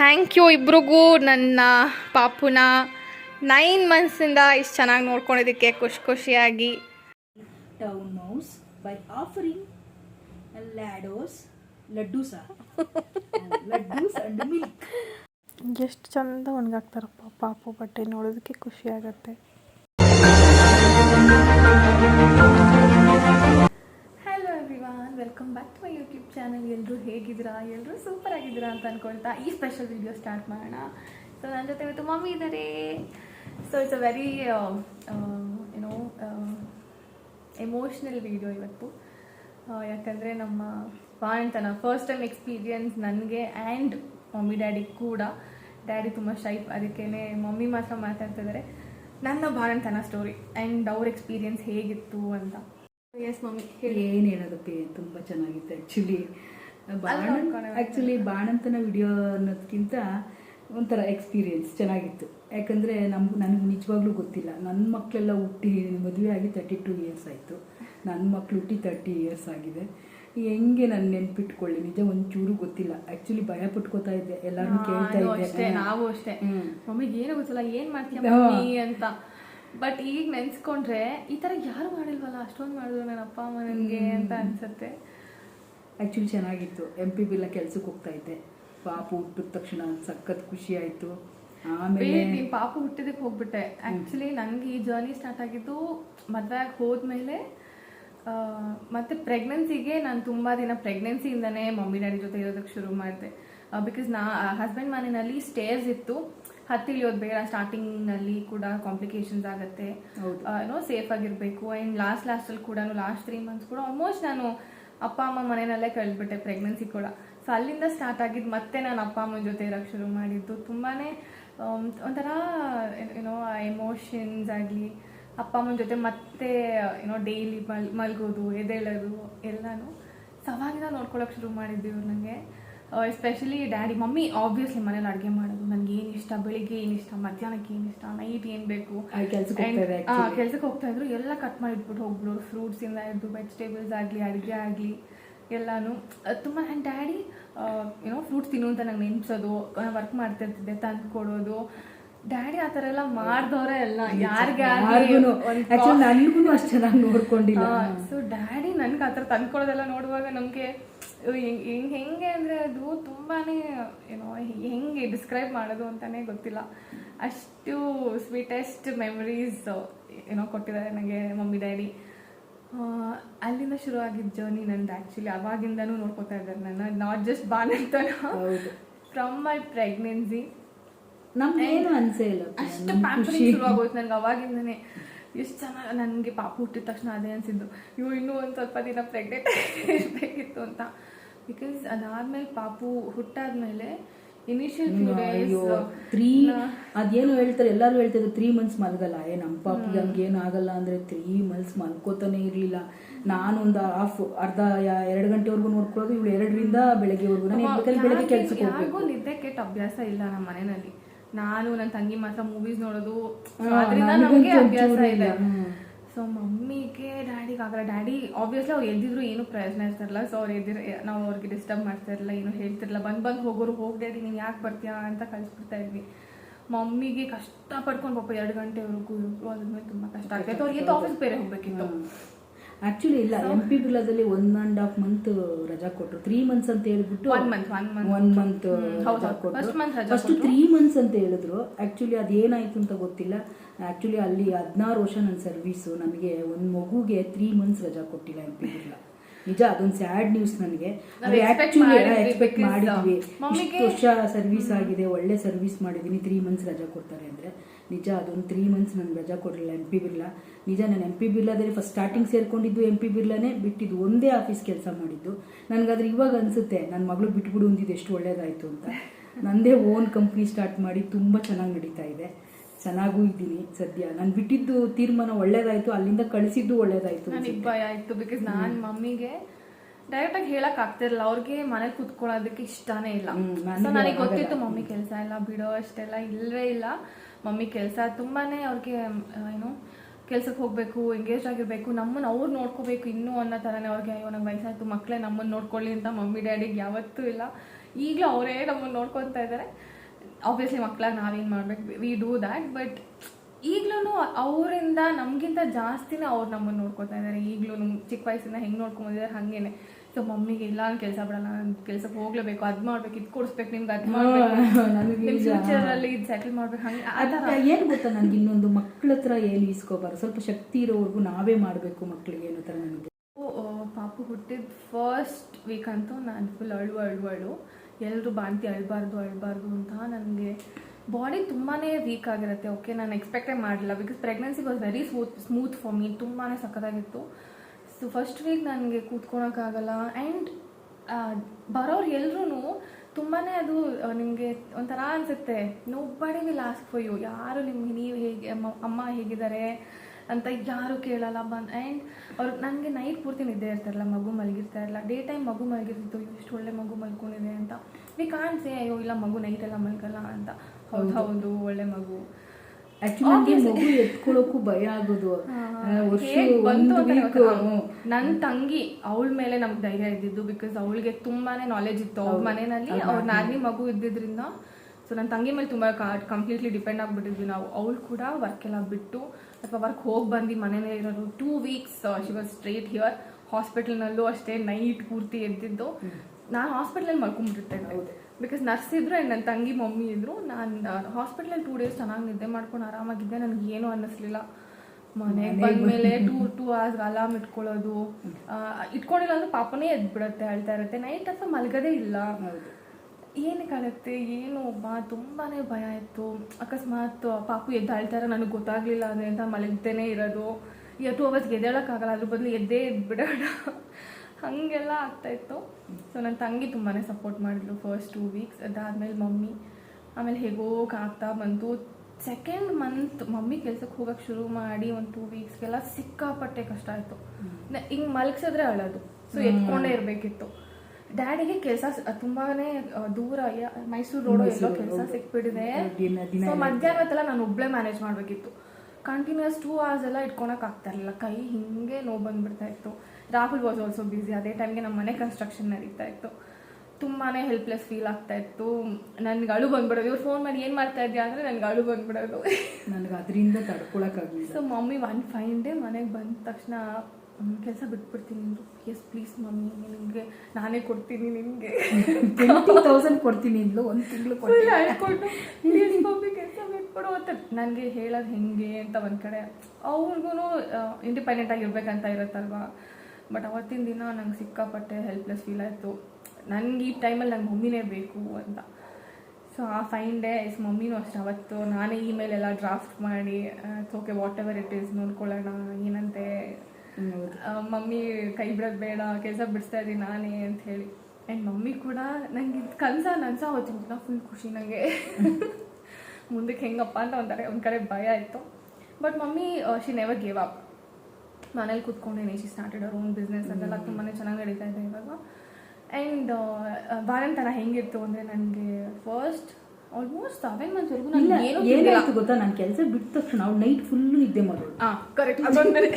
Thank you ಇಬ್ರಿಗೂ ನನ್ನ ಪಾಪುನ nine ಮಂತ್ಸಿಂದ ಇಷ್ಟು ಚೆನ್ನಾಗಿ ನೋಡ್ಕೊಂಡಿದ್ದಕ್ಕೆ ಖುಷಿ ಖುಷಿಯಾಗಿ ಟೌನ್ ಬೈ ಆಫರಿಂಗ್ ಲ್ಯಾಡೋಸ್ ಲಡ್ಡು ಸಹ. ಎಷ್ಟು ಚಂದ ಒಣಗಾಕ್ತಾರಪ್ಪ ಪಾಪು ಬಟ್ಟೆ ನೋಡೋದಕ್ಕೆ ಖುಷಿ ಆಗುತ್ತೆ welcome back to my YouTube channel ಎಲ್ಲರೂ ಹೇಗಿದ್ದೀರಾ? ಎಲ್ಲರೂ ಸೂಪರ್ ಆಗಿದ್ದೀರಾ ಅಂತ ಅನ್ಕೊಳ್ತಾ ಈ ಸ್ಪೆಷಲ್ ವಿಡಿಯೋ ಸ್ಟಾರ್ಟ್ ಮಾಡೋಣ. ಸೊ ನನ್ನ ಜೊತೆ ಇವತ್ತು ಮಮ್ಮಿ ಇದ್ದಾರೆ ಸೊ ಇಟ್ಸ್ ಅ ವೆರಿ ಏನೋ ಎಮೋಷ್ನಲ್ ವಿಡಿಯೋ ಇವತ್ತು. ಆ, ಯಾಕಂದರೆ ನಮ್ಮ ಬಾಣಂತನ ಫಸ್ಟ್ ಟೈಮ್ ಎಕ್ಸ್ಪೀರಿಯನ್ಸ್ ನನಗೆ ಆ್ಯಂಡ್ ಮಮ್ಮಿ ಡ್ಯಾಡಿ ಕೂಡ. ಡ್ಯಾಡಿ ತುಂಬ ಶೈಪ್ ಅದಕ್ಕೇ ಮಮ್ಮಿ ಮಾತ್ರ ಮಾತಾಡ್ತಿದ್ದಾರೆ ನನ್ನ ಬಾಣಂತನ ಸ್ಟೋರಿ ಆ್ಯಂಡ್ ಅವ್ರ ಎಕ್ಸ್ಪೀರಿಯನ್ಸ್ ಹೇಗಿತ್ತು ಅಂತ. ಎಸ್ ಮಮ್ಮಿ ಹೇಳಿ ಏನ್ ಹೇಳೋದಕ್ಕೆ ತುಂಬ ಚೆನ್ನಾಗಿತ್ತು ಆ್ಯಕ್ಚುಲಿ ಬಾಣ. ಆ್ಯಕ್ಚುಲಿ ಬಾಣಂತನ ವಿಡಿಯೋ ಅನ್ನೋದಕ್ಕಿಂತ ಒಂಥರ ಎಕ್ಸ್ಪೀರಿಯನ್ಸ್ ಚೆನ್ನಾಗಿತ್ತು. ಯಾಕಂದರೆ ನಮ್ಗೆ ನನಗೆ ನಿಜವಾಗ್ಲೂ ಗೊತ್ತಿಲ್ಲ. ನನ್ನ ಮಕ್ಕಳೆಲ್ಲ ಹುಟ್ಟಿ ಮದುವೆ ಆಗಿ ತರ್ಟಿ ಟು ಇಯರ್ಸ್ ಆಯಿತು. ನನ್ನ ಮಕ್ಳು ಹುಟ್ಟಿ ತರ್ಟಿ ಇಯರ್ಸ್ ಆಗಿದೆ. ಹೆಂಗೆ ನಾನು ನೆನ್ಪಿಟ್ಕೊಳ್ಳಿ? ನಿಜ ಒಂಚೂರು ಗೊತ್ತಿಲ್ಲ. ಆಕ್ಚುಲಿ ಭಯ ಪಟ್ಕೋತಾ ಇದ್ದೆ. ಎಲ್ಲರೂ ಕೇಳ್ತಾ ಇದ್ದೆ. ನಾವು ಅಷ್ಟೇ. ಮಮ್ಮಿಗೆ ಏನು ಗೊತ್ತಿಲ್ಲ ಏನ್ ಮಾಡ್ತೀವಿ. ಅಂತ. ಬಟ್ ಈಗ ನೆನ್ಸ್ಕೊಂಡ್ರೆ ಈ ತರ ಯಾರು ಮಾಡಿಲ್ವಲ್ಲ? ಅಷ್ಟೊಂದು ಮಾಡಿದ್ರು ನನ್ನ ಅಪ್ಪ ಅಮ್ಮ ನನಗೆ ಅಂತ ಅನ್ಸುತ್ತೆ. ಆ್ಯಕ್ಚುಲಿ ಚೆನ್ನಾಗಿತ್ತು. ಎಂ ಪಿ ಬಿಲ್ಲ ಕೆಲ್ಸಕ್ಕೆ ಹೋಗ್ತಾ ಇದ್ದೆ. ಪಾಪು ಹುಟ್ಟಿದ ತಕ್ಷಣ ಸಖತ್ ಖುಷಿ ಆಯಿತು. ಆಮೇಲೆ ಪಾಪ ಹುಟ್ಟಿದಕ್ಕೆ ಹೋಗ್ಬಿಟ್ಟೆ. ಆಕ್ಚುಲಿ ನಂಗೆ ಈ ಜರ್ನಿ ಸ್ಟಾರ್ಟ್ ಆಗಿದ್ದು ಮದ್ವೆ ಹೋದ್ಮೇಲೆ ಮತ್ತೆ ಪ್ರೆಗ್ನೆನ್ಸಿಗೆ ನಾನು ತುಂಬಾ ದಿನ ಪ್ರೆಗ್ನೆನ್ಸಿಯಿಂದನೇ ಮಮ್ಮಿ ಡ್ಯಾಡಿ ಜೊತೆ ಇರೋದಕ್ಕೆ ಶುರು ಮಾಡಿದೆ. ಬಿಕಾಸ್ ನಾ ಹಸ್ಬೆಂಡ್ ಮನೆಯಲ್ಲಿ ಸ್ಟೇರ್ಸ್ ಇತ್ತು. ಹತ್ತಿಳಿಯೋದು ಬೇಡ ಸ್ಟಾರ್ಟಿಂಗ್ನಲ್ಲಿ ಕೂಡ ಕಾಂಪ್ಲಿಕೇಶನ್ಸ್ ಆಗುತ್ತೆ. ಏನೋ ಸೇಫ್ ಆಗಿರಬೇಕು. ಆ್ಯಂಡ್ ಲಾಸ್ಟ್ ಲಾಸ್ಟಲ್ಲಿ ಕೂಡ ಲಾಸ್ಟ್ ತ್ರೀ ಮಂತ್ಸ್ ಕೂಡ ಆಲ್ಮೋಸ್ಟ್ ನಾನು ಅಪ್ಪ ಅಮ್ಮ ಮನೆಯಲ್ಲೇ ಕಳೆದ್ಬಿಟ್ಟೆ ಪ್ರೆಗ್ನೆನ್ಸಿ ಕೂಡ. ಸೊ ಅಲ್ಲಿಂದ ಸ್ಟಾರ್ಟ್ ಆಗಿದ್ದು ಮತ್ತೆ ನಾನು ಅಪ್ಪ ಅಮ್ಮನ ಜೊತೆ ಇರೋಕ್ಕೆ ಶುರು ಮಾಡಿದ್ದು. ತುಂಬಾ ಒಂಥರ ಏನೋ ಎಮೋಷನ್ಸ್ ಆಗಲಿ ಅಪ್ಪ ಅಮ್ಮನ ಜೊತೆ ಮತ್ತೆ ಏನೋ ಡೈಲಿ ಮಲ್ ಮಲ್ಗೋದು ಎದ್ದೇಳೋದು ಎಲ್ಲನೂ ಸವಾಗಿಂದ ನೋಡ್ಕೊಳ್ಳೋಕೆ ನೋಡ್ಕೊಳಕ್ಕೆ ಶುರು ಮಾಡಿದ್ದು ಇವ್ರು ನನಗೆ ಎಸ್ಪೆಷಲಿ ಡ್ಯಾಡಿ ಮಮ್ಮಿ ಆಬ್ವಿಯಸ್ಲಿ ಮನೇಲಿ ಅಡುಗೆ ಮಾಡೋದು. ನನಗೆ ಏನು ಇಷ್ಟ? ಬೆಳಿಗ್ಗೆ ಏನು ಇಷ್ಟ? ಮಧ್ಯಾಹ್ನಕ್ಕೆ ಏನು ಇಷ್ಟ? ನೈಟ್ ಏನು ಬೇಕು? ಕೆಲ್ಸಕ್ಕೆ ಹೋಗ್ತಾ ಇದ್ರು. ಎಲ್ಲ ಕಟ್ ಮಾಡಿಟ್ಬಿಟ್ಟು ಹೋಗ್ಬಿಡೋರು. ಫ್ರೂಟ್ಸ್ ಇಂದ ಹಿಡಿದು ವೆಜಿಟೇಬಲ್ಸ್ ಆಗಲಿ ಅಡುಗೆ ಆಗಲಿ ಎಲ್ಲಾನು. ತುಂಬ ನನ್ನ ಡ್ಯಾಡಿ ಏನೋ ಫ್ರೂಟ್ಸ್ ತಿನ್ನು ಅಂತ ನಂಗೆ ನೆನ್ಸೋದು. ವರ್ಕ್ ಮಾಡ್ತಿರ್ತಿದ್ದೆ ತಂದು ಕೊಡೋದು. ಡ್ಯಾಡಿ ಆ ಥರ ಎಲ್ಲ ಮಾಡ್ದವ್ರೆ ಎಲ್ಲ ಯಾರಿಗೆ ನನಗೂ ಅಷ್ಟು ನೋಡ್ಕೊಂಡಿಲ್ಲ. ಸೊ ಡ್ಯಾಡಿ ನನ್ಗೆ ಆ ಥರ ತಂದ್ಕೊಡೋದೆಲ್ಲ ನೋಡುವಾಗ ನಮಗೆ ಹೆಂಗೆ ಅಂದರೆ ಅದು ತುಂಬಾ ಏನೋ ಹೆಂಗೆ ಡಿಸ್ಕ್ರೈಬ್ ಮಾಡೋದು ಅಂತಲೇ ಗೊತ್ತಿಲ್ಲ. ಅಷ್ಟು ಸ್ವೀಟೆಸ್ಟ್ ಮೆಮರೀಸ್ ಏನೋ ಕೊಟ್ಟಿದ್ದಾರೆ ನನಗೆ ಮಮ್ಮಿ ಡ್ಯಾಡಿ. ಅಲ್ಲಿಂದ ಶುರು ಆಗಿದ್ದ ಜರ್ನಿ ನಂದು ಆ್ಯಕ್ಚುಲಿ ಅವಾಗಿಂದನೂ ನೋಡ್ಕೊತಾ ಇದ್ದಾರೆ ನನ್ನ ನಾಟ್ ಜಸ್ಟ್ ಬಾನ್ ಹೌದು. ಫ್ರಮ್ ಮೈ ಪ್ರೆಗ್ನೆನ್ಸಿ ಏನು ಅನ್ಸೇ ಇಲ್ಲ. ಅಷ್ಟು ಪ್ಯಾಂಪರಿಂಗ್ ಶುರು ಆಗೋಯ್ತು ನನಗೆ ಅವಾಗಿಂದನೇ. ಎಷ್ಟು ಚೆನ್ನಾಗಿ ನನಗೆ ಪಾಪು ಹುಟ್ಟಿದ ತಕ್ಷಣ ಅದೇ ಅನಿಸಿದ್ದು. ಇವು ಇನ್ನೂ ಒಂದು ಸ್ವಲ್ಪ ದಿನ ಪ್ರೆಗ್ನೆಂಟ್ ಇರಬೇಕಿತ್ತು ಅಂತ. ಬಿಕಾಸ್ ಅದಾದ್ಮೇಲೆ ಪಾಪು ಹುಟ್ಟಾದ್ಮೇಲೆ ಇನಿಷಿಯಲ್ ತ್ರೀ ಅದೇನು ಹೇಳ್ತಾರೆ ಎಲ್ಲರೂ ಹೇಳ್ತಿದ್ರು ತ್ರೀ ಮಂತ್ಸ್ ಮಲಗಲ್ಲ. ಏ ನಮ್ಮ ಪಾಪಿಗೆ ಹಂಗೆ ಆಗಲ್ಲ ಅಂದ್ರೆ ತ್ರೀ ಮಂತ್ಸ್ ಮಲ್ಕೋತಾನೆ ಇರಲಿಲ್ಲ. ನಾನೊಂದು ಹಾಫ್ ಅರ್ಧ ಎರಡು ಗಂಟೆವರೆಗೂ ನೋಡ್ಕೊಳ್ಳೋದು ಇವಳು ಎರಡರಿಂದ ಬೆಳಗ್ಗೆವರೆಗೂ. ನಾನು ಬೆಳಗ್ಗೆ ಕೆಲ್ಸಕ್ಕೆ ಹೋಗ್ಬೇಕು. ಯಾರಿಗೂ ನಿದ್ದೆ ಕೆಟ್ಟ ಅಭ್ಯಾಸ ಇಲ್ಲ ನಮ್ಮ ಮನೆಯಲ್ಲಿ. ನಾನು ನನ್ನ ತಂಗಿ ಮಾತ್ರ ಮೂವೀಸ್ ನೋಡೋದು. ಅದರಿಂದ ನಮಗೆ ಅಭ್ಯಾಸ ಇದೆ. ಸೊ ಮಮ್ಮಿಗೆ ಡ್ಯಾಡಿಗೆ ಆಗಲ್ಲ ಡ್ಯಾಡಿ ಆಬ್ವಿಯಸ್ಲಿ ಅವ್ರು ಎದ್ದಿದ್ರು ಏನು ಪ್ರಯೋಜನ ಇರ್ತಾರಲ್ಲ ಸೊ ಅವ್ರು ಎದ್ದಿರ ನಾವು ಅವ್ರಿಗೆ ಡಿಸ್ಟರ್ಬ್ ಮಾಡ್ತಾ ಇರಲಿಲ್ಲ ಏನು ಹೇಳ್ತಿರಲ್ಲ ಬಂದು ಬಂದು ಹೋಗೋರು ಹೋಗಿ ಡ್ಯಾಡಿ ನೀವು ಯಾಕೆ ಬರ್ತೀಯಾ ಅಂತ ಕಳಿಸ್ಬಿಡ್ತಾ ಇದ್ವಿ. ಮಮ್ಮಿಗೆ ಕಷ್ಟ ಪಡ್ಕೊಂಡು ಪಾಪ ಎರಡು ಗಂಟೆವರೆಗೂ ಅದ್ರ ಮೇಲೆ ತುಂಬ ಕಷ್ಟ ಆಗ್ತಾಯಿತ್ತು ಅವ್ರಿಗೆ ಆಫೀಸ್ ಬೇರೆ ಹೋಗ್ಬೇಕಿತ್ತು. ಆಕ್ಚುಲಿ ಇಲ್ಲ ಎಂ ಪಿ ಬಿರ್ಲಾದಲ್ಲಿ ಒನ್ ಅಂಡ್ ಹಾಫ್ ಮಂತ್ ರಜಾ ಕೊಟ್ರು. ತ್ರೀ ಮಂತ್ಸ್ ಅಂತ ಹೇಳ್ಬಿಟ್ಟು. ಒನ್ ಮಂತ್ ರಜಾ ಕೊಟ್ಟರು ಫಸ್ಟ್ ತ್ರೀ ಮಂತ್ಸ್ ಅಂತ ಹೇಳಿದ್ರು. ಆಕ್ಚುಲಿ ಅದೇನಾಯ್ತು ಅಂತ ಗೊತ್ತಿಲ್ಲ. ಆಕ್ಚುಲಿ ಅಲ್ಲಿ ಹದಿನಾರು ವರ್ಷ ನನ್ನ ಸರ್ವೀಸು ನನಗೆ ಒಂದು ಮಗುಗೆ ತ್ರೀ ಮಂತ್ಸ್ ರಜಾ ಕೊಟ್ಟಿಲ್ಲ ಎಂ ಪಿ ಬಿಲ್ಲ ನಿಜ ಅದೊಂದು ಸ್ಯಾಡ್ ನ್ಯೂಸ್ ನನಗೆ. ಎಕ್ಸ್ಪೆಕ್ಟ್ ಮಾಡಿದ್ವಿ ಇಷ್ಟು ವರ್ಷ ಸರ್ವಿಸ್ ಆಗಿದೆ ಒಳ್ಳೆ ಸರ್ವಿಸ್ ಮಾಡಿದ್ದೀನಿ. ತ್ರೀ ಮಂತ್ಸ್ ರಜಾ ಕೊಡ್ತಾರೆ ಅಂದರೆ. ನಿಜ ಅದೊಂದು ತ್ರೀ ಮಂತ್ಸ್ ನನಗೆ ರಜಾ ಕೊಡಲಿಲ್ಲ ಎಂ ಪಿ ಬಿರ್ಲಾ. ನಿಜ ನಾನು ಎಂ ಪಿ ಬಿರ್ಲಾದಲ್ಲಿ ಫಸ್ಟ್ ಸ್ಟಾರ್ಟಿಂಗ್ ಸೇರ್ಕೊಂಡಿದ್ದು ಎಂ ಪಿ ಬಿರ್ಲಾನೇ ಬಿಟ್ಟಿದ್ದು ಒಂದೇ ಆಫೀಸ್ ಕೆಲಸ ಮಾಡಿದ್ದು. ನನಗಾದ್ರೆ ಇವಾಗ ಅನಿಸುತ್ತೆ ನನ್ನ ಮಗಳು ಬಿಟ್ಬಿಡು ಅಂದಿದ್ದು ಎಷ್ಟು ಒಳ್ಳೇದಾಯಿತು ಅಂತ. ನಂದೇ ಓನ್ ಕಂಪ್ನಿ ಸ್ಟಾರ್ಟ್ ಮಾಡಿ ತುಂಬ ಚೆನ್ನಾಗಿ ನಡೀತಾ ಇದೆ. ಚೆನ್ನಾಗೂ ಇದ್ದೀನಿ ಸದ್ಯ. ನಾನು ಬಿಟ್ಟಿದ್ದು ತೀರ್ಮಾನ ಒಳ್ಳೇದಾಯ್ತು ಅಲ್ಲಿಂದ ಕಳಿಸಿದ್ದು ಒಳ್ಳೇದಾಯ್ತು ನನಗೆ ಭಯ ಆಯ್ತು ಬಿಕಾಸ್ ನಾನು ಮಮ್ಮಿಗೆ ಡೈರೆಕ್ಟ್ ಆಗಿ ಹೇಳಕ್ ಆಗ್ತಿರಲಿಲ್ಲ ಅವ್ರಿಗೆ ಮನೇಲಿ ಕುತ್ಕೊಳ್ಳೋದಕ್ಕೆ ಇಷ್ಟನೇ ಇಲ್ಲ. ನನಗೆ ಗೊತ್ತಿತ್ತು. ಮಮ್ಮಿ ಕೆಲಸ ಎಲ್ಲ ಬಿಡೋ ಅಷ್ಟೆಲ್ಲ ಇಲ್ಲವೇ ಇಲ್ಲ. ಮಮ್ಮಿ ಕೆಲಸ ತುಂಬಾನೇ ಅವ್ರಿಗೆ ಏನು ಕೆಲ್ಸಕ್ಕೆ ಹೋಗ್ಬೇಕು ಎಂಗೇಜ್ ಆಗಿರ್ಬೇಕು. ನಮ್ಮನ್ನ ಅವ್ರು ನೋಡ್ಕೋಬೇಕು ಇನ್ನೂ ಅನ್ನೋ ಥರನೇ ಅವ್ರಿಗೆ ಅಯ್ಯೋ ನಂಗೆ ವಯಸ್ಸಾಯ್ತು ಮಕ್ಕಳೇ ನಮ್ಮನ್ನ ನೋಡ್ಕೊಳ್ಳಿ ಅಂತ ಮಮ್ಮಿ ಡ್ಯಾಡಿಗೆ ಯಾವತ್ತೂ ಇಲ್ಲ. ಈಗಲೂ ಅವರೇ ನಮ್ಮನ್ನು ನೋಡ್ಕೊತಾ ಇದ್ದಾರೆ. ಆಬ್ವಿಯಸ್ಲಿ ಮಕ್ಕಳಾಗಿ ನಾವೇನು ಮಾಡ್ಬೇಕು ವಿ ಡೂ ದ್ಯಾಟ್ ಬಟ್ ಈಗಲೂ ಅವರಿಂದ ನಮಗಿಂತ ಜಾಸ್ತಿನೇ ಅವ್ರು ನಮ್ಮನ್ನು ನೋಡ್ಕೊತಾ ಇದ್ದಾರೆ ಈಗಲೂ ಚಿಕ್ಕ ವಯಸ್ಸಿಂದ ಹೆಂಗೆ ನೋಡ್ಕೊಂಬಂದಿದ್ದಾರೆ ಹಾಗೇನೆ. ಸೊ ಮಮ್ಮಿಗೆ ಇಲ್ಲ ನಾನು ಕೆಲಸ ಬಿಡಲ್ಲ ನಾನು ಕೆಲ್ಸಕ್ಕೆ ಹೋಗ್ಲೇಬೇಕು ಅದು ಮಾಡ್ಬೇಕು ಇದು ಕೊಡಿಸ್ಬೇಕು ನಿಮ್ಗೆ ಅದು ಮಾಡ್ಬೇಕು. ಫ್ಯೂಚರಲ್ಲಿ ಇದು ಸೆಟಲ್ ಮಾಡ್ಬೇಕು ಹಂಗೆ ಆ ಥರ. ಏನು ಗೊತ್ತಾ ನನಗೆ ಇನ್ನೊಂದು ಮಕ್ಕಳ ಹತ್ರ ಏನು ಇಸ್ಕೋಬಾರ್ದು ಸ್ವಲ್ಪ ಶಕ್ತಿ ಇರೋವರೆಗೂ ನಾವೇ ಮಾಡಬೇಕು ಮಕ್ಕಳಿಗೆ ಅನ್ನೋ ಥರ ನನಗೆ. ಪಾಪು ಹುಟ್ಟಿದ ಫಸ್ಟ್ ವೀಕ್ ಅಂತೂ ನಾನು ಫುಲ್ ಅಳು ಅಳು ಅಳು ಎಲ್ಲರೂ ಬಾಂತಿ ಅಳಬಾರ್ದು ಅಳಬಾರ್ದು ಅಂತ ನನಗೆ ಬಾಡಿ ತುಂಬಾ ವೀಕ್ ಆಗಿರುತ್ತೆ. ಓಕೆ ನಾನು ಎಕ್ಸ್ಪೆಕ್ಟೇ ಮಾಡಲಿಲ್ಲ. Because pregnancy was very smooth smooth for me ತುಂಬಾ ಸಖತ್ತಾಗಿತ್ತು. ಸೊ ಫಸ್ಟ್ ವೀಕ್ ನನಗೆ ಕೂತ್ಕೊಳಕ್ಕಾಗಲ್ಲ ಆ್ಯಂಡ್ ಬರೋರು ಎಲ್ಲರೂ ತುಂಬಾ ಅದು ನಿಮಗೆ ಒಂಥರ ಅನಿಸುತ್ತೆ. ನೋ ಬಡಿ ವಿಲ್ ಆಸ್ಕ್ ಫಾರ್ ಯು ಯಾರು ನಿಮ್ಗೆ, ನೀವು ಹೇಗೆ, ಅಮ್ಮ ಅಮ್ಮ ಹೇಗಿದ್ದಾರೆ? ಅಂತ ಯಾರು ಕೇಳಲ್ಲ ಬಂದು ಆ್ಯಂಡ್ ಅವ್ರು ನನಗೆ ನೈಟ್ ಪೂರ್ತಿ ನಿದ್ದೆ ಇರ್ತಾರಲ್ಲ ಮಗು ಮಲಗಿರ್ತಾ ಇರಲ್ಲ. ಡೇ ಟೈಮ್ ಮಗು ಮಲಗಿರ್ತಿತ್ತು ಎಷ್ಟು ಒಳ್ಳೆ ಮಗು ಮಲ್ಕೊಂಡಿದೆ ಅಂತ. ವಿ ಕಾಣ್ಸೆ ಅಯ್ಯೋ ಇಲ್ಲ ಮಗು ನೈಟ್ ಎಲ್ಲ ಮಲ್ಗಲ್ಲ ಅಂತ. ಹೌದು ಹೌದು. ಒಳ್ಳೆ ಮಗು. ಆಕ್ಚುಲಿ ನನಗೆ ಮಗು ಎತ್ಕೊಳ್ಳೋಕ್ಕೂ ಭಯ ಆಗೋದು. ಆ, ವರ್ಷ ಬಂತು ಅಂತ ವೀಕ್ ನನ್ ತಂಗಿ ಅವಳ ಮೇಲೆ ನಮ್ಗೆ ಧೈರ್ಯ ಇದ್ದಿದ್ದು ಬಿಕಾಸ್ ಅವಳಿಗೆ ತುಂಬಾನೇ ನಾಲೆಜ್ ಇತ್ತು. ಅವ್ರ ಮನೆಯಲ್ಲಿ ಅವ್ರ ನಾನಿ ಮಗು ಇದ್ದಿದ್ರಿಂದ ಸೊ ನನ್ನ ತಂಗಿ ಮೇಲೆ ತುಂಬಾ ಕಂಪ್ಲೀಟ್ಲಿ ಡಿಪೆಂಡ್ ಆಗಿಬಿಟ್ಟಿದ್ವಿ ನಾವು. ಅವಳು ಕೂಡ ವರ್ಕ್ ಎಲ್ಲ ಬಿಟ್ಟು ಅಥವಾ ವರ್ಕ್ ಹೋಗಿ ಬಂದು ಮನೇಲೇ ಇರೋದು. Two weeks she was straight here ಹಾಸ್ಪಿಟಲ್ನಲ್ಲೂ ಅಷ್ಟೇ ನೈಟ್ ಪೂರ್ತಿ ಎದ್ದಿದ್ದು. ನಾನು ಹಾಸ್ಪಿಟ್ಲಲ್ಲಿ ಮಲ್ಕೊಂಡ್ಬಿಟ್ಟಿರ್ತೆ ಬಿಕಾಸ್ ನರ್ಸ್ ಇದ್ರು ಆ್ಯಂಡ್ ನನ್ನ ತಂಗಿ ಮಮ್ಮಿ ಇದ್ರು. ನಾನು ಹಾಸ್ಪಿಟ್ಲಲ್ಲಿ ಟೂ ಡೇಸ್ ಚೆನ್ನಾಗಿ ನಿದ್ದೆ ಮಾಡ್ಕೊಂಡು ಆರಾಮಾಗಿದ್ದೆ. ನನಗೆ ಏನೂ ಅನ್ನಿಸ್ಲಿಲ್ಲ. ಮನೆಗೆ ಬಂದಮೇಲೆ ಟೂ ಟೂ ಅವರ್ಸ್ ಅಲಾರ್ಮ್ ಇಟ್ಕೊಳ್ಳೋದು. ಇಟ್ಕೊಂಡಿಲ್ಲ ಅಂದ್ರೆ ಪಾಪನೇ ಎದ್ಬಿಡುತ್ತೆ ಅಳ್ತಾ ಇರುತ್ತೆ. ನೈಟ್ ಅಥವಾ ಮಲಗದೇ ಇಲ್ಲ. ಏನಕ್ಕಾಗತ್ತೆ ಏನು? ಒಬ್ಬ ತುಂಬಾನೇ ಭಯ ಇತ್ತು ಅಕಸ್ಮಾತ್ ಪಾಪು ಎದ್ದು ಅಳ್ತಾರ ನನಗೆ ಗೊತ್ತಾಗ್ಲಿಲ್ಲ ಅಂದ್ರೆ ಅಂತ ಮಲಗ್ದೇನೆ ಇರೋದು. ಈಗ ಟೂ ಅವರ್ಸ್ಗೆ ಎದ್ದೇಳೋಕ್ಕಾಗಲ್ಲ ಅದ್ರ ಬದಲು ಎದ್ದೇ ಬಿಡೋಣ ಹಾಗೆಲ್ಲ ಆಗ್ತಾಯಿತ್ತು ಸೊ ನನ್ನ ತಂಗಿ ತುಂಬಾ ಸಪೋರ್ಟ್ ಮಾಡಿದ್ಲು ಫಸ್ಟ್ ಟೂ ವೀಕ್ಸ್ ಅದಾದ್ಮೇಲೆ ಮಮ್ಮಿ ಆಮೇಲೆ ಹೇಗೋ ಆಗ್ತಾ ಬಂತು. ಸೆಕೆಂಡ್ ಮಂತ್ ಮಮ್ಮಿ ಕೆಲ್ಸಕ್ಕೆ ಹೋಗಕ್ಕೆ ಶುರು ಮಾಡಿ ಒಂದು ಟೂ ವೀಕ್ಸ್ಗೆಲ್ಲ ಸಿಕ್ಕಾಪಟ್ಟೆ ಕಷ್ಟ ಆಯಿತು. ಹಿಂಗೆ ಮಲಗಿಸಿದ್ರೆ ಅಳೋದು. ಸೊ ಎತ್ಕೊಂಡೇ ಇರಬೇಕಿತ್ತು. ಡ್ಯಾಡಿಗೆ ಕೆಲಸ ತುಂಬಾನೇ ದೂರ ಮೈಸೂರು ರೋಡು ಎಲ್ಲೋ ಕೆಲಸ ಸಿಕ್ಬಿಡಿದೆ ಸೊ ಮಧ್ಯಾಹ್ನ ಹೊತ್ತೆಲ್ಲ ನಾನು ಒಬ್ಳೆ ಮ್ಯಾನೇಜ್ ಮಾಡಬೇಕಿತ್ತು. ಕಂಟಿನ್ಯೂಸ್ ಟೂ ಅವರ್ಸ್ ಎಲ್ಲ ಇಟ್ಕೊಳಕ್ ಆಗ್ತಾ ಇರಲಿಲ್ಲ. ಕೈ ಹಿಂಗೆ ನೋವು ಬಂದ್ಬಿಡ್ತಾ ಇತ್ತು. ರಾಹುಲ್ ವಾಸ್ ಆಲ್ಸೋ ಬ್ಯುಸಿ ಅದೇ ಟೈಮ್ಗೆ ನಮ್ಮ ಮನೆ ಕನ್ಸ್ಟ್ರಕ್ಷನ್ ನಡೀತಾ ಇತ್ತು. ತುಂಬಾನೇ ಹೆಲ್ಪ್ಲೆಸ್ ಫೀಲ್ ಆಗ್ತಾ ಇತ್ತು. ನನ್ಗೆ ಅಳು ಬಂದ್ಬಿಡೋದು. ಇವ್ರು ಫೋನ್ ಮಾಡಿ ಏನು ಮಾಡ್ತಾ ಇದ್ಯಾ ಅಂದರೆ ನನ್ಗೆ ಅಳು ಬಂದ್ಬಿಡೋದು. ನನಗೆ ಅದರಿಂದ ತಡ್ಕೊಳಕ್ಕಾಗಲಿಲ್ಲ so mummy one fine day ಮನೆಗೆ ಬಂದ ತಕ್ಷಣ ಕೆಲಸ ಬಿಟ್ಬಿಡ್ತೀನಿ ಅಂದ್ರು ಎಸ್ ಪ್ಲೀಸ್ ಮಮ್ಮಿ ನಿಮಗೆ ನಾನೇ ಕೊಡ್ತೀನಿ ನಿಮಗೆ. ಟ್ವೆಂಟಿ ತೌಸಂಡ್ ಕೊಡ್ತೀನಿ ಇಂದ್ಲು ಒಂದು ತಿಂಗಳು ಕೊಡ್ತೀನಿ. ಹೇಳ್ಕೊಂಡು ಪ್ಲೀಸ್ ಮಮ್ಮಿ ಕೆಲಸ ಬಿಟ್ಬಿಡು ಅಂತ. ನನಗೆ ಹೇಳೋದು ಹೆಂಗೆ ಅಂತ ಒಂದು ಕಡೆ. ಅವ್ರಿಗೂ ಇಂಡಿಪೆಂಡೆಂಟ್ ಆಗಿರ್ಬೇಕಂತ ಇರುತ್ತಲ್ವಾ? ಬಟ್ ಅವತ್ತಿನ ದಿನ ನಂಗೆ ಸಿಕ್ಕಾಪಟ್ಟೆ ಹೆಲ್ಪ್ಲೆಸ್ ಫೀಲ್ ಆಯಿತು. ನನಗೆ ಈ ಟೈಮಲ್ಲಿ ನಂಗೆ ಮಮ್ಮಿನೇ ಬೇಕು ಅಂತ. ಸೊ ಆ ಫೈನ್ ಡೇ ಇಸ್ ಮಮ್ಮಿನೂ ಅಷ್ಟೇ. ಅವತ್ತು ನಾನೇ ಇಮೇಲ್ ಎಲ್ಲ ಡ್ರಾಫ್ಟ್ ಮಾಡಿ okay whatever it is ನೋಡ್ಕೊಳ್ಳೋಣ ಏನಂತೆ ಮಮ್ಮಿ ಕೈ ಬಿಡೋದು ಬೇಡ ಕೆಲಸ ಬಿಡಿಸ್ತಾ ಇದ್ದೀನಿ ನಾನೇ ಅಂತ ಹೇಳಿ. ಆ್ಯಂಡ್ ಮಮ್ಮಿ ಕೂಡ ನಂಗೆ ಇದು ಕನಸ ನನ್ಸ ಅವತ್ತಿನ ಫುಲ್ ಖುಷಿ ನನಗೆ ಮುಂದಕ್ಕೆ ಹೆಂಗಪ್ಪ ಅಂತ ಒಂಥರ ಒಂದು ಕಡೆ ಭಯ ಇತ್ತು. But mummy she never gave up ಮನೇಲಿ ಕೂತ್ಕೊಂಡೇನೆ ಶಿ ಸ್ಟಾರ್ಟೆಡ್ ಅವ್ರ ಓನ್ ಬಿಸ್ನೆಸ್ ಅದೆಲ್ಲ ತುಂಬಾ ಚೆನ್ನಾಗಿ ನಡೀತಾ ಇದೆ ಇವಾಗ. ಆ್ಯಂಡ್ ವಾರಂತರ ಹೆಂಗಿತ್ತು ಅಂದರೆ ನನಗೆ ಫಸ್ಟ್ ಆಲ್ಮೋಸ್ಟ್ ಸೆವೆನ್ ಮಂತ್ಸ್ವರೆಗೂ ನನಗೆ ಏನು ಏನಾಯ್ತು ಗೊತ್ತಾ? ನಾನು ಕೆಲಸ ಬಿಟ್ಟ ತಕ್ಷಣ ಅವ್ಳು ನೈಟ್ ಫುಲ್ಲು ನಿದ್ದೆ ಮಾಡೋಳು ಹಾಂ ಕರೆಕ್ಟ್ ಅದೊಂದರೆ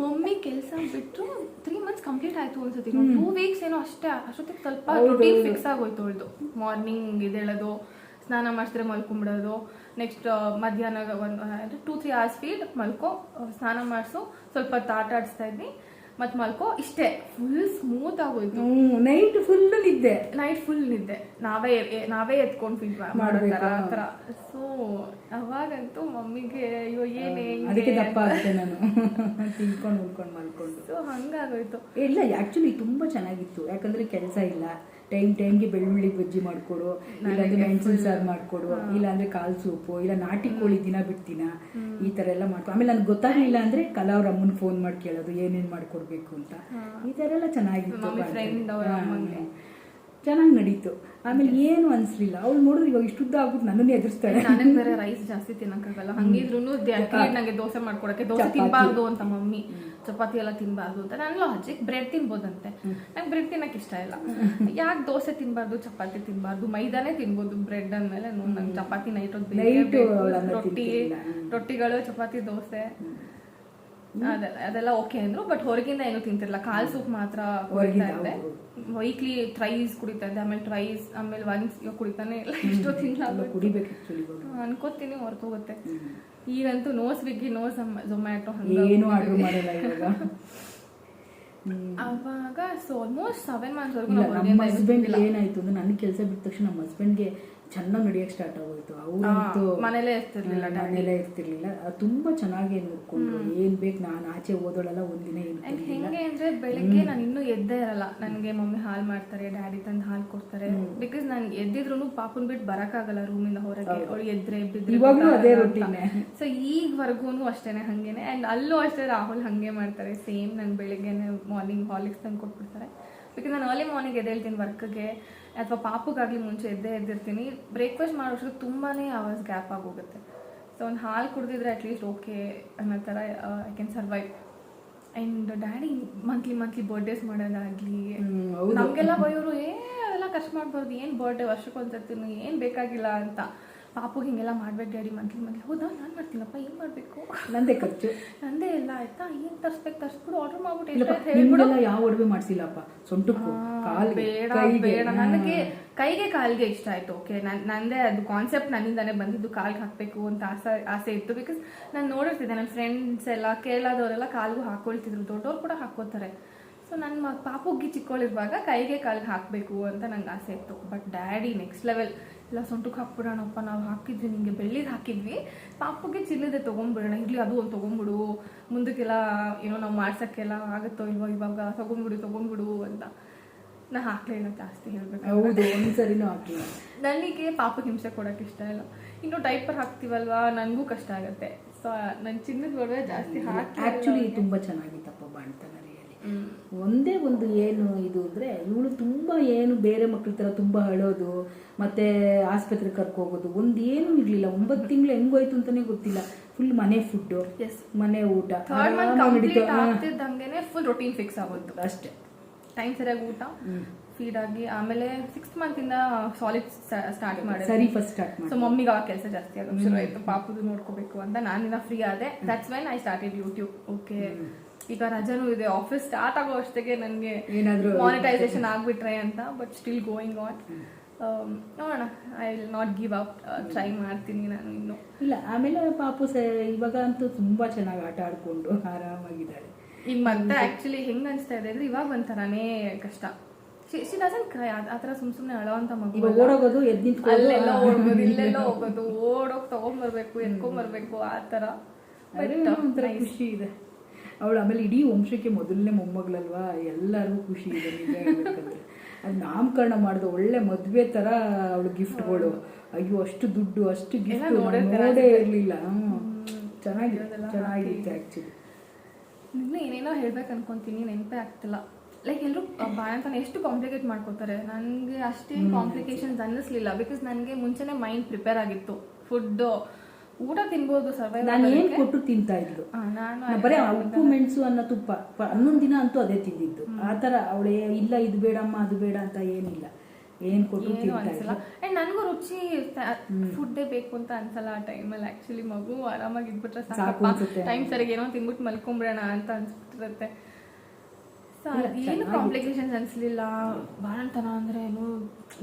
ಮಮ್ಮಿ ಕೆಲಸ ಬಿಟ್ಟು ತ್ರೀ ಮಂತ್ಸ್ ಕಂಪ್ಲೀಟ್ ಆಯ್ತು ಅನ್ಸುತ್ತೆ. ಟೂ ವೀಕ್ಸ್ ಏನೋ ಅಷ್ಟೇ ಅಷ್ಟೊತ್ತಿಗೆ ಸ್ವಲ್ಪ ರುಟೀನ್ ಫಿಕ್ಸ್ ಆಗೋಯ್ತು ಅವಳ್ದು. ಮಾರ್ನಿಂಗ್ ಇದೇಳೋದು ಸ್ನಾನ ಮಾಡಿಸಿದ್ರೆ ಮಲ್ಕೊಂಬಿಡೋದು ನೆಕ್ಸ್ಟ್ ಮಧ್ಯಾಹ್ನ ಒಂದು ಟೂ ತ್ರೀ ಅವರ್ಸ್ ಫೀಲ್ಡ್ ಮಲ್ಕೋ ಸ್ನಾನ ಮಾಡಿಸು ಸ್ವಲ್ಪ ಹೊತ್ತು ಆಟ ಆಡಿಸ್ತಾ ಇದ್ವಿ. ಮತ್ತು ಮಲ್ಕೋ ಇಷ್ಟೇ. ಫುಲ್ ಸ್ಮೂತ್ ಆಗೋಯ್ತು. ನೈಟ್ ಫುಲ್ ನಿದ್ದೆ ನೈಟ್ ಫುಲ್ ನಿದ್ದೆ ನಾವೇ ನಾವೇ ಎತ್ಕೊಂಡು ಫೀಲ್ ಮಾಡೋ ಮಾಡ್ಬೇಕು, ಥರ ಆ ಥರ. ಸೊ ಅವಾಗಂತೂ ಮಮ್ಮಿಗೆ ಅಯ್ಯೋ ಏನೇ ಅದಕ್ಕೆ ದಪ್ಪ ಆಗುತ್ತೆ ನಾನು. ತಿನ್ಕೊಂಡು ಉಳ್ಕೊಂಡು ಮಲ್ಕೊಂಡು. ಸೊ ಹಂಗಾಗೋಯ್ತು. ಇಲ್ಲ ಆ್ಯಕ್ಚುಲಿ ತುಂಬಾ ಚೆನ್ನಾಗಿತ್ತು. ಯಾಕಂದ್ರೆ ಕೆಲಸ ಇಲ್ಲ. ಟೈಮ್ ಟೈಮ್ಗೆ ಬೆಳ್ಳುಳ್ಳಿ ಬಜ್ಜಿ ಮಾಡಿಕೊಡು ಇಲ್ಲಾಂದ್ರೆ ಮೆಣಸಿನ ಸಾರು ಮಾಡಿಕೊಡು ಇಲ್ಲಾಂದ್ರೆ ಕಾಲ್ ಸೂಪು ಇಲ್ಲ ನಾಟಿ ಕೋಳಿ ದಿನ ಬಿಡ್ತೀನ? ಈ ಥರ ಎಲ್ಲ ಮಾಡ್ಕೊ ಆಮೇಲೆ ನನಗೆ ಗೊತ್ತಾಗಲಿಲ್ಲ ಅಂದ್ರೆ ಕಲಾವ್ರ ಅಮ್ಮನ ಫೋನ್ ಮಾಡಿ ಕೇಳೋದು ಏನೇನು ಮಾಡ್ಕೊಡ್ಬೇಕು ಅಂತ. ಈ ಥರ ಎಲ್ಲ ಚೆನ್ನಾಗಿತ್ತು ಅವ್ರ ಚೆನ್ನಾಗಿ ನಡೀತು. ಆಮೇಲೆ ಏನು ಅನ್ಸ್ಲಿಲ್ಲ. ಅವಳು ನೋಡಿದ್ರೆ ಇವಾಗ ಇಷ್ಟುದ್ದ ಆಗ್ಬಿಟ್ಟು ನನ್ನನ್ನೇ ಎದುರಿಸ್ತಾಳೆ. ನನಗೆ ಬೇರೆ ರೈಸ್ ಜಾಸ್ತಿ ತಿನ್ನಕ್ಕಾಗಲ್ಲ. ಹಂಗಿದ್ರು ನಂಗೆ ದೋಸೆ ಮಾಡ್ಕೊಡಕ್ಕೆ ದೋಸೆ ತಿನ್ಬಾರ್ದು ಅಂತ ಮಮ್ಮಿ. ಚಪಾತಿ ಎಲ್ಲ ತಿನ್ಬಾರ್ದು ಅಂತ. ನಾನು ಅಜ್ಜಿಗೆ ಬ್ರೆಡ್ ತಿನ್ಬೋದಂತೆ. ನಂಗೆ ಬ್ರೆಡ್ ತಿನ್ನಕ್ಕೆ ಇಷ್ಟ ಇಲ್ಲ. ಯಾಕೆ ದೋಸೆ ತಿನ್ಬಾರ್ದು ಚಪಾತಿ ತಿನ್ಬಾರ್ದು? ಮೈದಾನೇ ತಿನ್ಬೋದು ಬ್ರೆಡ್ ಅಂದ್ಮೇಲೆ. ನಂಗೆ ಚಪಾತಿ ನೈಟ್ ರೊಟ್ಟಿ ರೊಟ್ಟಿಗಳು ಚಪಾತಿ ದೋಸೆ. ಅದೆಲ್ಲ ಓಕೆ ಅಂದ್ರು ಬಟ್ ಹೊರಗಿಂದ ಏನು ತಿಂತಿರಲ್ಲ ಕಾಲ್ ಸೂಪ್ ಮಾತ್ರ ಕುಡಿತಾ ಇದ್ದೆ. ವೀಕ್ಲಿ ಟ್ರೈಸ್ ಕುಡಿತಾ ಇದ್ದೆ. ಆಮೇಲೆ ಟ್ರೈಸ್ ಆಮೇಲೆ ಒನ್ಸ್ ಇವಾಗ ಕುಡಿತಾನೆ ಇಲ್ಲ. ಎಷ್ಟೋ ಇವಾಗ. ಅನ್ಕೋತೀನಿ ಹೊರತೋಗುತ್ತೆ ಈಗಂತೂ ನೋ ಸ್ವಿಗ್ಗಿ ನೋ ಝೊಮ್ಯಾಟೊ ಅವಾಗ ಸೊ ಆಲ್ಮೋಸ್ಟ್ ಸೆವೆನ್ ಮಂತ್ಸ್ ನಮ್ಮ ಹಸ್ಬೆಂಡ್ ಏನಾಯ್ತು ಅಂದ್ರೆ ನನಗೆ ಕೆಲಸ ಬಿಟ್ಟ ತಕ್ಷಣ ನಮ್ಮ ಹಸ್ಬೆಂಡ್ಗೆ ಚೆನ್ನಾಗಿ ನಡೆಯಕ್ಕೆ ಸ್ಟಾರ್ಟ್ ಆಗೋಯ್ತು. ಅವರಂತೂ ಮನೇಲೇ ಇರ್ತಿರ್ಲಿಲ್ಲ ಮನೇಲೇ ಇರ್ತಿರ್ಲಿಲ್ಲ. ತುಂಬಾ ಚೆನ್ನಾಗಿ ನೋಡ್ಕೊಂಡು ಏನ್ ಬೇಕು ನಾನು ಆಚೆ ಓದೋಳಲ್ಲ ಒಂದಿನ ಹೆಂಗೆ ಅಂದ್ರೆ ಬೆಳಿಗ್ಗೆ ನಾನು ಇನ್ನೂ ಎದ್ದೇ ಇರಲ್ಲ. ನನಗೆ ಮಮ್ಮಿ ಹಾಲು ಮಾಡ್ತಾರೆ ಡ್ಯಾಡಿ ತಂದು ಹಾಲು ಕೊಡ್ತಾರೆ. ಬಿಕಾಸ್ ನಾನು ಎದ್ದಿದ್ರು ಪಾಪನ್ ಬಿಟ್ಟು ಬರಕ್ಕಾಗಲ್ಲ ರೂಮಿಂದ ಹೊರಗೆ. ಅವಳು ಎದ್ರೆ routine. ಸೊ ಈಗವರೆಗೂ ಅಷ್ಟೇನೆ ಹಂಗೇನೆ. ಅಂಡ್ ಅಲ್ಲೂ ಅಷ್ಟೇ ರಾಹುಲ್ ಹಂಗೆ ಮಾಡ್ತಾರೆ. ಸೇಮ್ ನಾನು ಬೆಳಿಗ್ಗೆನೆ ಮಾರ್ನಿಂಗ್ ಹಾಲಿಕ್ಸ್ ತಂದು ಕೊಟ್ಬಿಡ್ತಾರೆ. ಬಿಕಾಸ್ ನಾನು ಅರ್ಲಿ ಮಾರ್ನಿಂಗ್ ಎದ್ದೇಳ್ತೀನಿ ವರ್ಕ್ಗೆ ಅಥವಾ ಪಾಪುಗಾಗ್ಲಿ ಮುಂಚೆ ಎದ್ದೇ ಎದ್ದಿರ್ತೀನಿ ಬ್ರೇಕ್ಫಾಸ್ಟ್ ಮಾಡೋಷ್ಟು ತುಂಬಾನೇ ಅವರ್ಸ್ ಗ್ಯಾಪ್ ಆಗೋಗುತ್ತೆ ಸೊ ಒಂದು ಹಾಲು ಕುಡಿದಿದ್ರೆ ಅಟ್ಲೀಸ್ಟ್ ಓಕೆ ಅನ್ನೋ ಥರ I can survive and daddy monthly monthly birthdays ಮಾಡೋದಾಗಲಿ. ನಮಗೆಲ್ಲ ಬೈಯೋರು ಏ ಅದೆಲ್ಲ ಖರ್ಚು ಮಾಡ್ಬಾರ್ದು ಏನು ಬರ್ಡೇ ವರ್ಷಕ್ಕೊಂದ್ಸರ್ತಿನು ಏನು ಬೇಕಾಗಿಲ್ಲ ಅಂತ. ಪಾಪುಗೆ ಹಿಂಗೆಲ್ಲ ಮಾಡ್ಬೇಕು ಡ್ಯಾಡಿ ಮಂತ್ಲಿ ಮಂತ್ಲಿ. ಹೌದಾ? ನಾನು ಮಾಡ್ತೀನಪ್ಪ ಏನು ಮಾಡಬೇಕು? ನಂದೇ ಖರ್ಚು. ನಂದೇ ಎಲ್ಲ ಆಯ್ತಾ? ಏನು ತರಿಸ್ಬೇಕು ತರಿಸ್ಬಿಟ್ಟು ಆರ್ಡರ್ ಮಾಡ್ಬಿಟ್ಟು ಯಾವ ಒಡವೆ ಮಾಡಿಸಿಲ್ಲಪ್ಪ? ಸೊಂಟಕ್ಕೂ ಬೇಡ ಬೇಡ. ನನಗೆ ಕೈಗೆ ಕಾಲ್ಗೆ ಇಷ್ಟ ಆಯ್ತು ಓಕೆ ನನ್ ನಂದೇ ಅದು ಕಾನ್ಸೆಪ್ಟ್ ನನ್ನಿಂದಾನೇ ಬಂದಿದ್ದು ಕಾಲ್ಗೆ ಹಾಕಬೇಕು ಅಂತ ಆಸೆ ಆಸೆ ಇತ್ತು. ಬಿಕಾಸ್ ನಾನು ನೋಡಿರ್ತಿದ್ದೆ ನನ್ನ ಫ್ರೆಂಡ್ಸ್ ಎಲ್ಲ ಕೇರಳದವರೆಲ್ಲ ಕಾಲ್ಗೂ ಹಾಕೊಳ್ತಿದ್ರು. ದೊಡ್ಡವ್ರು ಕೂಡ ಹಾಕೋತಾರೆ ಸೊ ನನ್ನ ಮ ಪಾಪುಗೆ ಚಿಕ್ಕವಳಿರುವಾಗ ಕೈಗೆ ಕಾಲ್ಗೆ ಹಾಕಬೇಕು ಅಂತ ನಂಗೆ ಆಸೆ ಇತ್ತು. ಬಟ್ ಡ್ಯಾಡಿ ನೆಕ್ಸ್ಟ್ ಲೆವೆಲ್ ಇಲ್ಲ ಸೊಂಟಕ್ಕೆ ಹಾಕ್ಬಿಡೋಣಪ್ಪ ನಾವು ಹಾಕಿದ್ವಿ ನಿಮಗೆ ಬೆಳ್ಳಿಗೆ ಹಾಕಿದ್ವಿ. ಪಾಪುಗೆ ಚಿಲ್ಲದೆ ತೊಗೊಂಡ್ಬಿಡೋಣ ಇರಲಿ ಅದು ಒಂದು ತೊಗೊಂಡ್ಬಿಡು ಮುಂದಕ್ಕೆಲ್ಲ ಏನೋ ನಾವು ಮಾಡ್ಸೋಕ್ಕೆಲ್ಲ ಆಗುತ್ತೋ ಇಲ್ವೋ ಇವಾಗ ತೊಗೊಂಡ್ಬಿಡು ತೊಗೊಂಡ್ಬಿಡು ಅಂತ. ನಾ ಹಾಕ್ಲೇ ಇಲ್ಲ ಜಾಸ್ತಿ ಹೇಳ್ಬೇಕು ಹೌದು ಒಂದ್ಸರಿನೂ ನನಗೆ ಪಾಪಕ್ಕೆ ಹಿಂಸೆ ಕೊಡೋಕೆ ಇಷ್ಟ ಇಲ್ಲ. ಇನ್ನು ಡೈಪರ್ ಹಾಕ್ತೀವಲ್ವಾ? ನನಗೂ ಕಷ್ಟ ಆಗುತ್ತೆ. ಸೊ ನನ್ನ ಚಿನ್ನದ ಒಡವೆ ಜಾಸ್ತಿ ಹಾಕಿ ಆ್ಯಕ್ಚುಲಿ ತುಂಬಾ ಚೆನ್ನಾಗಿತ್ತಪ್ಪ ಬಾಣ್ತ ಒಂದೇ ಒಂದು ಏನು ಇದು ಅಂದ್ರೆ ಇವಳು ತುಂಬಾ ಏನು ಬೇರೆ ಮಕ್ಳ ಥರ ತುಂಬಾ ಅಳೋದು ಮತ್ತೆ ಆಸ್ಪತ್ರೆಗೆ ಕರ್ಕೋಗೋದು ಒಂದ್ ಏನು ಇರ್ಲಿಲ್ಲ. ಒಂಬತ್ತು ತಿಂಗಳು ಹೆಂಗೋಯ್ತು ಅಂತಾನೆ ಗೊತ್ತಿಲ್ಲ. ಫುಲ್ ಮನೆ ಫುಡ್ Yes. ಮನೆ ಊಟ ಫುಲ್ ರೊಟೀನ್ ಫಿಕ್ಸ್ ಆಗೋದು ಅಷ್ಟೇ. ಟೈಮ್ ಸರಿಯಾಗಿ ಊಟ ಫೀಡ್ ಆಗಿ ಆಮೇಲೆ ಸಿಕ್ಸ್ ಮಂತ್ ಇಂದ ಸಾಲಿಡ್ ಸ್ಟಾರ್ಟ್ ಮಾಡಿ ಸರಿ ಫಸ್ಟ್ ಸ್ಟಾರ್ಟ್ ಸೊ ಮಮ್ಮಿಗೆ ಆ ಕೆಲಸ ಜಾಸ್ತಿ ಆಗೋದು ಶುರು ಆಯ್ತು. ಪಾಪುದು ನೋಡ್ಕೋಬೇಕು ಅಂತ ನಾನಿನ್ನ ಫ್ರೀ ಆದೆ. That's when I started YouTube okay ಈಗ ರಜಾನು ಇದೆ ಆಫೀಸ್ ಸ್ಟಾರ್ಟ್ ಆಗೋ ಅಷ್ಟೇ ನನಗೆ ಏನಾದರೂ ಮಾನಿಟೈಸೇಷನ್ ಆಗ್ಬಿಟ್ರೆ ಅಂತ ಬಟ್ ಸ್ಟಿಲ್ ಗೋಯಿಂಗ್ ಆನ್ ನೋಡೋಣ I will not give up try ಮಾಡ್ತೀನಿ ನಾನು ಇನ್ನು. ಇಲ್ಲ ಆಮೇಲೆ ಪಾಪು ಸ ಇವಾಗ ಅಂತೂ ತುಂಬಾ ಚೆನ್ನಾಗಿ ಆಟ ಆಡ್ಕೊಂಡು ಆರಾಮಾಗಿದ್ದಾಳೆ. ಈಗ ಮತ್ತೆ ಆಕ್ಚುಲಿ ಹೆಂಗ್ ಅನಿಸ್ತಾ ಇದೆ ಅಂದ್ರೆ ಇವಾಗ ಒಂಥರನೇ ಕಷ್ಟ. ಶಿ ಡಸನ್ ಕ್ರೈ ಆ ಥರ ಸುಮ್ ಸುಮ್ಮನೆ ಅಳೋ ಅಂತ ಮಗು ಓಡೋಗೋದು ಎದ್ದು ಅಲ್ಲೆಲ್ಲ ಇಲ್ಲೆಲ್ಲ ಹೋಗೋದು ಓಡೋಗಿ ತಗೊಂಡ್ಬರ್ಬೇಕು ಎತ್ಕೊಂಡ್ಬರ್ಬೇಕು ಆ ಥರ. ಅದೇ ಒಂಥರ ಖುಷಿ ಇದೆ. ಅವಳು ಆಮೇಲೆ ಇಡೀ ವಂಶಕ್ಕೆ ಮೊದಲನೇ ಮೊಮ್ಮಗಳಲ್ವಾ? ಎಲ್ಲರಿಗೂ ಖುಷಿ ಇದೆ ನಿಜ ಹೇಳ್ಬೇಕಂದ್ರೆ. ಅದು ನಾಮಕರಣ ಮಾಡಿದ ಒಳ್ಳೆ ಮದುವೆ ತರ ಅವಳು ಗಿಫ್ಟ್ಗಳು ಅಯ್ಯೋ ಅಷ್ಟು ದುಡ್ಡು ಅಷ್ಟು ಗಿಫ್ಟ್ ನೋಡೇ ಇರಲಿಲ್ಲ. ಚೆನ್ನಾಗಿದೆ ಇದೆಲ್ಲ ಚೆನ್ನಾಗಿತ್ತು ಆಕ್ಚುಲಿ ಇನ್ನೂ ಏನೇನೋ ಹೇಳ್ಬೇಕು ಅನ್ಕೊಂತೀನಿ ನೆನಪೇ ಆಗ್ತಿಲ್ಲ. ಲೈಕ್ ಎಲ್ಲರೂ ಬಾಣಂತನ ಎಷ್ಟು ಕಾಂಪ್ಲಿಕೇಟ್ ಮಾಡ್ಕೋತಾರೆ? ನನಗೆ ಅಷ್ಟೇನು ಕಾಂಪ್ಲಿಕೇಶನ್ಸ್ ಅನ್ನಿಸ್ಲಿಲ್ಲ. ಬಿಕಾಸ್ ನನಗೆ ಮುಂಚೆನೆ ಮೈಂಡ್ ಪ್ರಿಪೇರ್ ಆಗಿತ್ತು. ಫುಡ್ ಊಟ ತಿನ್ಬೋದು ಸರ್ ನಾನು ಏನ್ ಕೊಟ್ಟು ತಿಂತಾ ಇದ್ಲು? ನಾನು ಬರೀ ಉಪ್ಪು ಮೆಣಸು ಅನ್ನೋ ತುಪ್ಪ ಹನ್ನೊಂದು ದಿನ ಅಂತೂ ಅದೇ ತಿಂದಿದ್ದು. ಆ ಥರ ಅವಳೇ ಇಲ್ಲ ಇದು ಬೇಡಮ್ಮ ಅದು ಬೇಡ ಅಂತ ಏನಿಲ್ಲ. ಏನ್ ಕೊಟ್ಟು ತಿಂತಾ ಇದ್ಲು? ಅಂಡ್ ನನಗೂ ರುಚಿ ಫುಡ್ಡೇ ಬೇಕು ಅಂತ ಅನ್ಸಲ್ಲ ಆ ಟೈಮಲ್ಲಿ ಆಕ್ಚುಲಿ ಮಗು ಆರಾಮಾಗಿ ಇದ್ಬಿಟ್ರೆ ಸಾಕು ಟೈಮ್ ಸರಿಗೆ ಏನೋ ತಿನ್ಬಿಟ್ಟು ಮಲ್ಕೊಂಬಿಡೋಣ ಅಂತ ಅನ್ಸ್ಬಿಟ್ಟಿರುತ್ತೆ. ಏನು ಕಾಂಪ್ಲಿಕೇಶನ್ ಕಾಂಪ್ಲಿಕೇಶನ್ಸ್ ಭಾಳ ಬಾಣಂತನ ಅಂದ್ರೆ ಏನು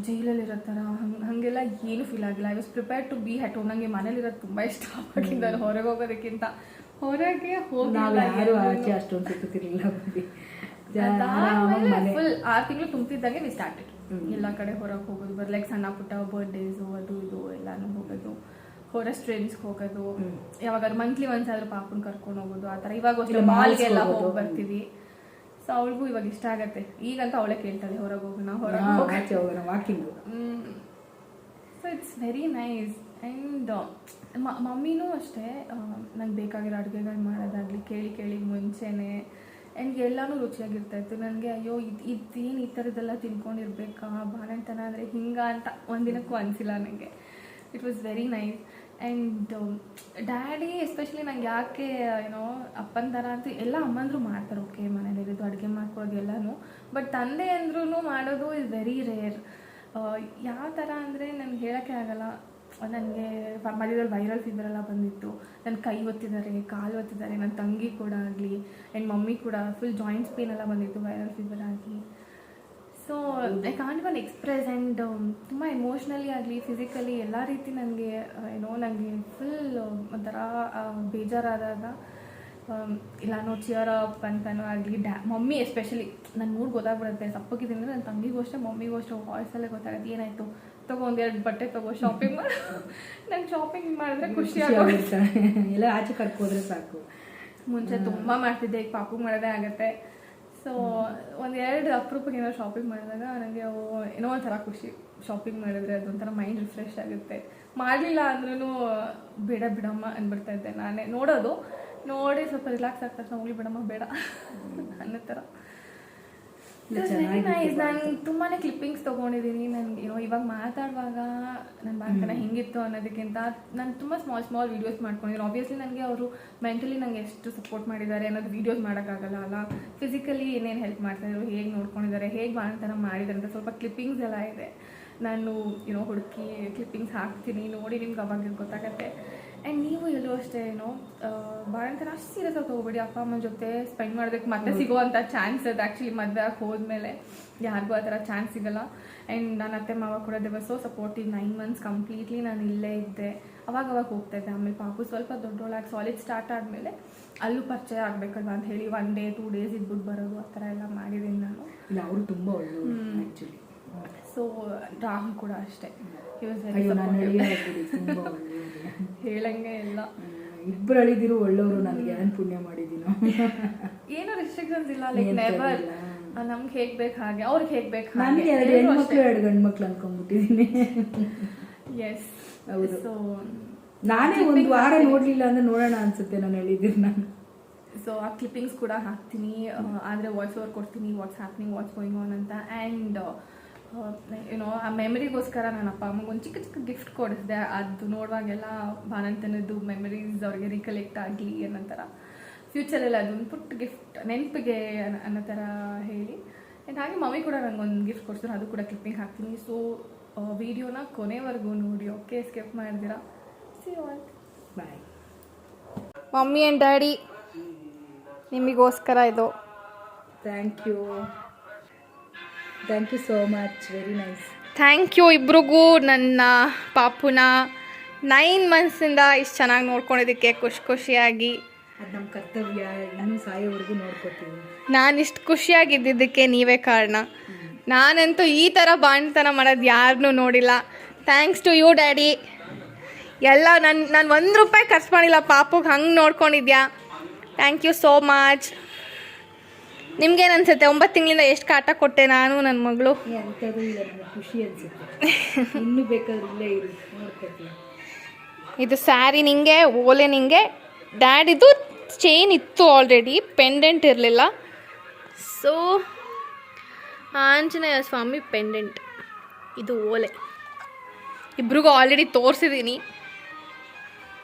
ಜೈಲಲ್ಲಿ ಇರೋ ಥರ ಹಂಗ್- ಹಂಗೆಲ್ಲ ಏನು ಫೀಲ್ ಆಗಿಲ್ಲ. I was prepare to be at home ಮನೇಲಿ ಇರೋದು ತುಂಬಾ ಇಷ್ಟ ಅವಾಗಿಂದ ಹೊರಗೆ ಹೋಗೋದಕ್ಕಿಂತ. ಹೊರಗೆ ಹೋಗಿ ಹೋಗಿಲ್ಲ ಯಾರು ಆಚೆ ಅಷ್ಟೊಂದು ಮನೆ. ಫುಲ್ ಆರು ತಿಂಗಳು ತುಂಬ್ತಿದ್ದಂಗೆ ವಿ ಸ್ಟಾರ್ಟ್ ಎಲ್ಲ ಕಡೆ ಹೊರಗೆ ಹೋಗೋದು ಬರ್ ಲೈಕ್ ಸಣ್ಣ ಪುಟ್ಟ ಬರ್ಡೇಸು ಅದು ಇದು ಎಲ್ಲಾನು ಹೋಗೋದು. ರೆಸ್ಟೋರೆಂಟ್ಸ್ಗೆ ಹೋಗೋದು. ಯಾವಾಗ ಮಂತ್ಲಿ ಒನ್ಸ್ ಆದ್ರೂ ಪಾಪನ್ ಕರ್ಕೊಂಡು ಹೋಗೋದು ಆ ಥರ. ಇವಾಗ ಮಾಲ್ಗೆಲ್ಲ ಹೋಗಿ ಬರ್ತೀವಿ. ಸೊ ಅವಳಿಗೂ ಇವಾಗ ಇಷ್ಟ ಆಗತ್ತೆ. ಈಗಂತ ಅವಳೇ ಕೇಳ್ತಾಳೆ ಹೊರಗೆ ಹೋಗೋಣ ಹೊರಗೆ ಹೋಗೋಣ walking so it's very nice and ಮಮ್ಮಿನೂ ಅಷ್ಟೇ ನಂಗೆ ಬೇಕಾಗಿರೋ ಅಡುಗೆಗಳು ಮಾಡೋದಾಗಲಿ ಕೇಳಿ ಕೇಳಿ ಮುಂಚೆನೆ. ಆ್ಯಂಡ್ ಎಲ್ಲನೂ ರುಚಿಯಾಗಿರ್ತಾಯಿತ್ತು. ನನಗೆ ಅಯ್ಯೋ ಇದು ಇದೇನು ಈ ಥರದ್ದೆಲ್ಲ ತಿನ್ಕೊಂಡಿರ್ಬೇಕಾ? ಬಾಣಂತನ ಅಂದರೆ ಹಿಂಗ ಅಂತ ಒಂದಿನಕ್ಕೂ ಅನಿಸಿಲ್ಲ ನನಗೆ it was very nice and daddy especially ನಂಗೆ ಯಾಕೆ, ಏನೋ ಅಪ್ಪನ ಥರ ಅಂತ ಎಲ್ಲ ಅಮ್ಮಂದರು ಮಾಡ್ತಾರೆ ಓಕೆ ಮನೇಲಿರೋದು ಅಡುಗೆ ಮಾಡ್ಕೊಳ್ಳೋದು ಎಲ್ಲನೂ. ಬಟ್ ತಂದೆ ಅಂದ್ರೂ ಮಾಡೋದು ಇಸ್ ವೆರಿ ರೇರ್ ಯಾವ ಥರ ಅಂದರೆ ನನಗೆ ಹೇಳೋಕ್ಕೆ ಆಗಲ್ಲ. ನನಗೆ ಮಧ್ಯದಲ್ಲಿ ವೈರಲ್ ಫೀವರ್ ಎಲ್ಲ ಬಂದಿತ್ತು. ನನ್ನ ಕೈ ಒತ್ತಿದ್ದಾರೆ, ಕಾಲು ಒತ್ತಿದ್ದಾರೆ ನನ್ನ ತಂಗಿ ಕೂಡ ಆಗಲಿ ಆ್ಯಂಡ್ ಮಮ್ಮಿ ಕೂಡ ಫುಲ್ ಜಾಯಿಂಟ್ಸ್ ಪೇನ್ ಎಲ್ಲ ಬಂದಿತ್ತು ವೈರಲ್ ಫೀವರ್ ಆಗಿ. So I can't on express and ತುಂಬ ಎಮೋಷ್ನಲಿ ಆಗಲಿ ಫಿಸಿಕಲಿ ಎಲ್ಲ ರೀತಿ ನನಗೆ ಏನೋ ನನಗೆ ಫುಲ್ ಒಂಥರ ಬೇಜಾರಾದಾಗ ಆಮ್, ಇಲ್ಲ ನೋ ಚಿಯರ್ ಅಪ್ ಅಂತನೂ ಆಗಲಿ ಡ್ಯಾ ಮಮ್ಮಿ ಎಸ್ಪೆಷಲಿ ನನ್ನ ಮೂಡ್ ಗೊತ್ತಾಗ್ಬಿಡುತ್ತೆ. ಸಪ್ಪಗಿದ್ದೀನಿ ನನ್ನ ತಂಗಿಗೂ ಅಷ್ಟೇ ಮಮ್ಮಿಗೂ ಅಷ್ಟೇ ವಾಯ್ಸಲ್ಲೇ ಗೊತ್ತಾಗುತ್ತೆ. ಏನಾಯಿತು? ತಗೋ ಒಂದೆರಡು ಬಟ್ಟೆ ತಗೋ ಶಾಪಿಂಗ್ ಮಾಡಿ. ನಂಗೆ ಶಾಪಿಂಗ್ ಮಾಡಿದ್ರೆ ಖುಷಿ ಆಗುತ್ತೆ. ಎಲ್ಲ ಆಚೆ ಕರ್ಕೋದ್ರೆ ಸಾಕು. ಮುಂಚೆ ತುಂಬ ಮಾಡ್ತಿದ್ದೆ ಈಗ ಪಾಪು ಮಾಡೋದೇ ಆಗುತ್ತೆ. ಸೊ ಎರಡು ಅಪರೂಪಕ್ಕೆ ಏನೋ ಶಾಪಿಂಗ್ ಮಾಡಿದಾಗ ನನಗೆ ಏನೋ ಒಂಥರ ಖುಷಿ. ಶಾಪಿಂಗ್ ಮಾಡಿದ್ರೆ ಅದೊಂಥರ ಮೈಂಡ್ ರಿಫ್ರೆಶ್ ಆಗುತ್ತೆ. ಮಾಡಲಿಲ್ಲ ಅಂದ್ರೂ ಬೇಡ ಬಿಡಮ್ಮ ಅಂದ್ಬಿಡ್ತಾ ಇದ್ದೆ ನಾನೇ. ನೋಡೋದು. ನೋಡಿ ಸ್ವಲ್ಪ ರಿಲ್ಯಾಕ್ಸ್ ಆಗ್ತಾ ತಕ್ಷಣ ಹೋಗ್ಲಿ ಬಿಡಮ್ಮ ಬೇಡ. ಅನ್ನೋ ಥರ. ನಾನು ತುಂಬಾ ಕ್ಲಿಪ್ಪಿಂಗ್ಸ್ ತೊಗೊಂಡಿದ್ದೀನಿ ನನಗೆ ಏನೋ ಇವಾಗ ಮಾತಾಡುವಾಗ ನನ್ನ ಬಾಳ್ತನ ಹೆಂಗಿತ್ತು ಅನ್ನೋದಕ್ಕಿಂತ ನಾನು ತುಂಬ ಸ್ಮಾಲ್ ಸ್ಮಾಲ್ ವೀಡಿಯೋಸ್ ಮಾಡ್ಕೊಂಡಿದ್ದೀನಿ. ಆಬ್ವಿಯಸ್ಲಿ ನನಗೆ ಅವರು ಮೆಂಟಲಿ ನಂಗೆ ಎಷ್ಟು ಸಪೋರ್ಟ್ ಮಾಡಿದ್ದಾರೆ ಅನ್ನೋದು ವೀಡಿಯೋಸ್ ಮಾಡೋಕ್ಕಾಗಲ್ಲ ಅಲ್ಲ? ಫಿಸಿಕಲಿ ಏನೇನು ಹೆಲ್ಪ್ ಮಾಡ್ತಾಯಿದ್ರು ಹೇಗೆ ನೋಡ್ಕೊಂಡಿದ್ದಾರೆ ಹೇಗೆ ಬಾಳ್ತನ ಮಾಡಿದ್ದಾರೆ ಅಂತ ಸ್ವಲ್ಪ ಕ್ಲಿಪ್ಪಿಂಗ್ಸ್ ಎಲ್ಲ ಇದೆ. ನಾನು ಏನೋ ಹುಡುಕಿ ಕ್ಲಿಪ್ಪಿಂಗ್ಸ್ ಹಾಕ್ತೀನಿ ನೋಡಿ ನಿಮ್ಗೆ ಅವಾಗ ಗೊತ್ತಾಗತ್ತೆ. ಆ್ಯಂಡ್ ನೀವು ಎಲ್ಲೂ ಅಷ್ಟೇ ಏನೋ ಭಯಂಕರ ಅಷ್ಟು ಸೀರಿಯಸ್ ಆಗಿ ತೊಗೋಬೇಡಿ. ಅಪ್ಪ ಅಮ್ಮನ ಜೊತೆ ಸ್ಪೆಂಡ್ ಮಾಡೋದಕ್ಕೆ ಮತ್ತೆ ಸಿಗುವಂಥ ಚಾನ್ಸ್ ಅದು ಆ್ಯಕ್ಚುಲಿ ಮದುವೆ ಆಗಿ ಹೋದ್ಮೇಲೆ. ಯಾರಿಗೂ ಆ ಥರ ಚಾನ್ಸ್ ಸಿಗಲ್ಲ. ಆ್ಯಂಡ್ ನನ್ನ ಅತ್ತೆ ಮಾವ ಕೂಡ they were so supportive nine months completely ನಾನು ಇಲ್ಲೇ ಇದ್ದೆ. ಅವಾಗ ಅವಾಗ ಹೋಗ್ತಾ ಇದ್ದೆ. ಆಮೇಲೆ ಪಾಪು ಸ್ವಲ್ಪ ದೊಡ್ಡೊಳಗೆ ಸಾಲಿಡ್ ಸ್ಟಾರ್ಟ್ ಆದಮೇಲೆ ಅಲ್ಲೂ ಪರಿಚಯ ಆಗಬೇಕಲ್ವ ಅಂತ ಹೇಳಿ ಒನ್ ಡೇ ಟೂ ಡೇಸ್ ಇದ್ಬಿಟ್ಟು ಬರೋದು. ಆ ಥರ ಎಲ್ಲ ಮಾಡಿದ್ದೀನಿ ನಾನು. ಇಲ್ಲ ಅವರು ತುಂಬ ಒಳ್ಳೆಯ ಆ್ಯಕ್ಚುಲಿ ಸೊ ರಾಹುಲ್ ಕೂಡ ಅಷ್ಟೇ. ನಾನು ಹೇಳಂಗೆ ಇಲ್ಲ. ಇಬ್ರು ಅಳಿದಿರು ಒಳ್ಳೆಯವರು ನನಗೆ ಏನು ಪುಣ್ಯ ಮಾಡಿದ್ದೀನೋ ಏನು ರಿಸ್ಟ್ರಿಕ್ಷನ್ಸ್ ಇಲ್ಲ ಲೈಕ್ ನೆವರ್. ನಮ್ಗೆ ಹೇಗ್ ಬೇಕು ಹಾಗೆ ಅವ್ರಿಗೆ ಹೇಗ್ ಬೇಕು ನನಗೆ ಎರಡು ಹೆಣ್ಮಕ್ಳು ಎರಡು ಗಂಡು ಮಕ್ಳು ಅನ್ಕೊಂಡ್ಬಿಟ್ಟಿದ್ದೀನಿ ಎಸ್ ಹೌದು. ಸೊ ನಾನೇ ಒಂದು ವಾರ ನೋಡ್ಲಿಲ್ಲ ಅಂದ್ರೆ ನೋಡೋಣ ಅನ್ಸುತ್ತೆ ನಾನು ಹೇಳಿದ್ದೀನಿ ನಾನು. ಸೊ ಆ ಕ್ಲಿಪ್ಪಿಂಗ್ಸ್ ಕೂಡ ಹಾಕ್ತೀನಿ. ಆದರೆ ವಾಯ್ಸ್ ಓವರ್ ಕೊಡ್ತೀನಿ what's happening what's going on ಅಂತ. ಆ್ಯಂಡ್ ಏನೋ ಆ ಮೆಮರಿಗೋಸ್ಕರ ನನ್ನ ಅಪ್ಪ ಅಮ್ಮಗೆ ಒಂದು ಚಿಕ್ಕ ಚಿಕ್ಕ ಗಿಫ್ಟ್ ಕೊಡಿಸಿದೆ. ಅದು ನೋಡುವಾಗೆಲ್ಲ ಬಾನಂತನದ್ದು ಮೆಮರೀಸ್ ಅವ್ರಿಗೆ ರಿಕಲೆಕ್ಟ್ ಆಗಲಿ ಅನ್ನೋ ಥರ ಫ್ಯೂಚರಲ್ಲಿ ಅದೊಂದು ಪುಟ್ಟ ಗಿಫ್ಟ್ ನೆನಪಿಗೆ ಅನ್ನೋ- ಥರ ಹೇಳಿ. ಆ್ಯಂಡ್ ಹಾಗೆ ಮಮ್ಮಿ ಕೂಡ ನನಗೊಂದು ಗಿಫ್ಟ್ ಕೊಡ್ಸಿದ್ರು. ಅದು ಕೂಡ ಕ್ಲಿಪ್ಪಿಂಗ್ ಹಾಕ್ತೀನಿ. ಸೊ ವಿಡಿಯೋನ ಕೊನೆವರೆಗೂ ನೋಡಿ. Okay skip ಮಾಡಿದಿರಾ see all bye mummy and daddy ನಿಮಗೋಸ್ಕರ ಇದು. Thank you thank you so much very nice thank you ಇಬ್ರಿಗೂ ನನ್ನ ಪಾಪುನ. ನೈನ್ ಮಂತ್ಸಿಂದ ಇಷ್ಟು ಚೆನ್ನಾಗಿ ನೋಡ್ಕೊಂಡಿದ್ದಕ್ಕೆ ಖುಷಿ ಖುಷಿಯಾಗಿ. ಅದು ನಮ್ಮ ಕರ್ತವ್ಯ. ಇನ್ನೂ ಸಾಯೋವರೆಗೂ ನೋಡ್ಕೋತೀವಿ. ನಾನು ಇಷ್ಟು ಖುಷಿಯಾಗಿದ್ದಿದ್ದಕ್ಕೆ ನೀವೇ ಕಾರಣ. ನಾನಂತೂ ಈ ಥರ ಬಾಣ್ತನ ಮಾಡೋದು ಯಾರನ್ನೂ ನೋಡಿಲ್ಲ. ಥ್ಯಾಂಕ್ಸ್ ಟು ಯು ಡ್ಯಾಡಿ ಎಲ್ಲ ನನ್ನ ನಾನು ಒಂದು ರೂಪಾಯಿ ಖರ್ಚು ಮಾಡಿಲ್ಲ. ಪಾಪುಗೆ ಹಂಗೆ ನೋಡ್ಕೊಂಡಿದ್ಯಾ? ಥ್ಯಾಂಕ್ ಯು ಸೋ ಮಚ್ ನಿಮ್ಗೇನು ಅನ್ಸುತ್ತೆ ಒಂಬತ್ತು ತಿಂಗಳಿಂದ ಎಷ್ಟು ಕಾಟ ಕೊಟ್ಟೆ ನಾನು ನನ್ನ ಮಗಳು? ಎಂಥದ್ದು ಇಲ್ಲ ನನಗೆ ಖುಷಿ ಅನಿಸುತ್ತೆ. ಇನ್ನೂ ಬೇಕಾದ್ರೆ ಇಲ್ಲೇ ಇರು ನೋಡ್ಕೋತೀವಿ ಇದು ಸ್ಯಾರಿ ನಿಂಗೆ ಓಲೆ ನಿಂಗೆ. ಡ್ಯಾಡಿದು ಚೈನ್ ಇತ್ತು ಆಲ್ರೆಡಿ ಪೆಂಡೆಂಟ್ ಇರಲಿಲ್ಲ. ಸೊ ಆಂಜನೇಯ ಸ್ವಾಮಿ ಪೆಂಡೆಂಟ್ ಇದು ಓಲೆ. ಇಬ್ರಿಗೂ ಆಲ್ರೆಡಿ ತೋರಿಸಿದ್ದೀನಿ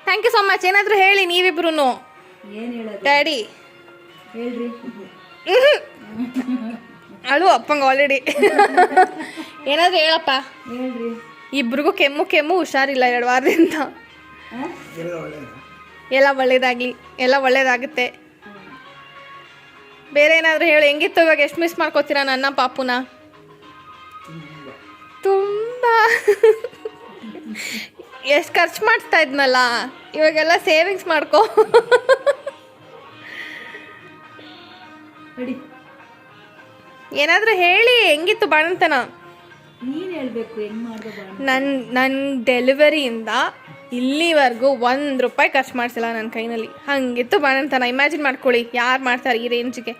ಥ್ಯಾಂಕ್ ಯು ಸೊ ಮಚ್ ಏನಾದರೂ ಹೇಳಿ ನೀವಿಬ್ರು ಡ್ಯಾಡಿ ಹೇಳ್ರಿ. ಅಳು ಅಪ್ಪಂಗ ಆಲ್ರೆಡಿ ಏನಾದ್ರು ಹೇಳಪ್ಪ. ಇಬ್ರಿಗೂ ಕೆಮ್ಮು ಕೆಮ್ಮು ಹುಷಾರಿಲ್ಲ ಎರಡು ವಾರದಿಂದ. ಎಲ್ಲ ಒಳ್ಳೇದಾಗ್ಲಿ ಎಲ್ಲ ಒಳ್ಳೇದಾಗುತ್ತೆ. ಬೇರೆ ಏನಾದರೂ ಹೇಳಿ ಹೆಂಗಿತ್ತು ಇವಾಗ? ಎಷ್ಟು ಮಿಸ್ ಮಾಡ್ಕೋತೀರಾ ನನ್ನ ಪಾಪುನ? ತುಂಬ. ಎಷ್ಟು ಖರ್ಚು ಮಾಡ್ತಾ ಇದ್ನಲ್ಲ? ಇವಾಗೆಲ್ಲ ಸೇವಿಂಗ್ಸ್ ಮಾಡ್ಕೋ. ನಡಿ. ಏನಾದರೂ ಹೇಳಿ ಹೆಂಗಿತ್ತು ಬಾಣಂತನ? ನೀನು ಹೇಳಬೇಕು ಹೆಂಗ್ ಮಾಡ್ದೆ ಬಾ ನನ್ನ ನನ್ನ ಡೆಲಿವರಿಯಿಂದ ಇಲ್ಲಿವರೆಗೂ ಒಂದು ರೂಪಾಯಿ ಖರ್ಚು ಮಾಡಿಸಿಲ್ಲ ನನ್ನ ಕೈನಲ್ಲಿ. ಹಂಗಿತ್ತು ಬಾಣಂತನ. ಇಮ್ಯಾಜಿನ್ ಮಾಡ್ಕೊಳ್ಳಿ ಯಾರು ಮಾಡ್ತಾರೆ ಈ ರೇಂಜ್ಗೆ.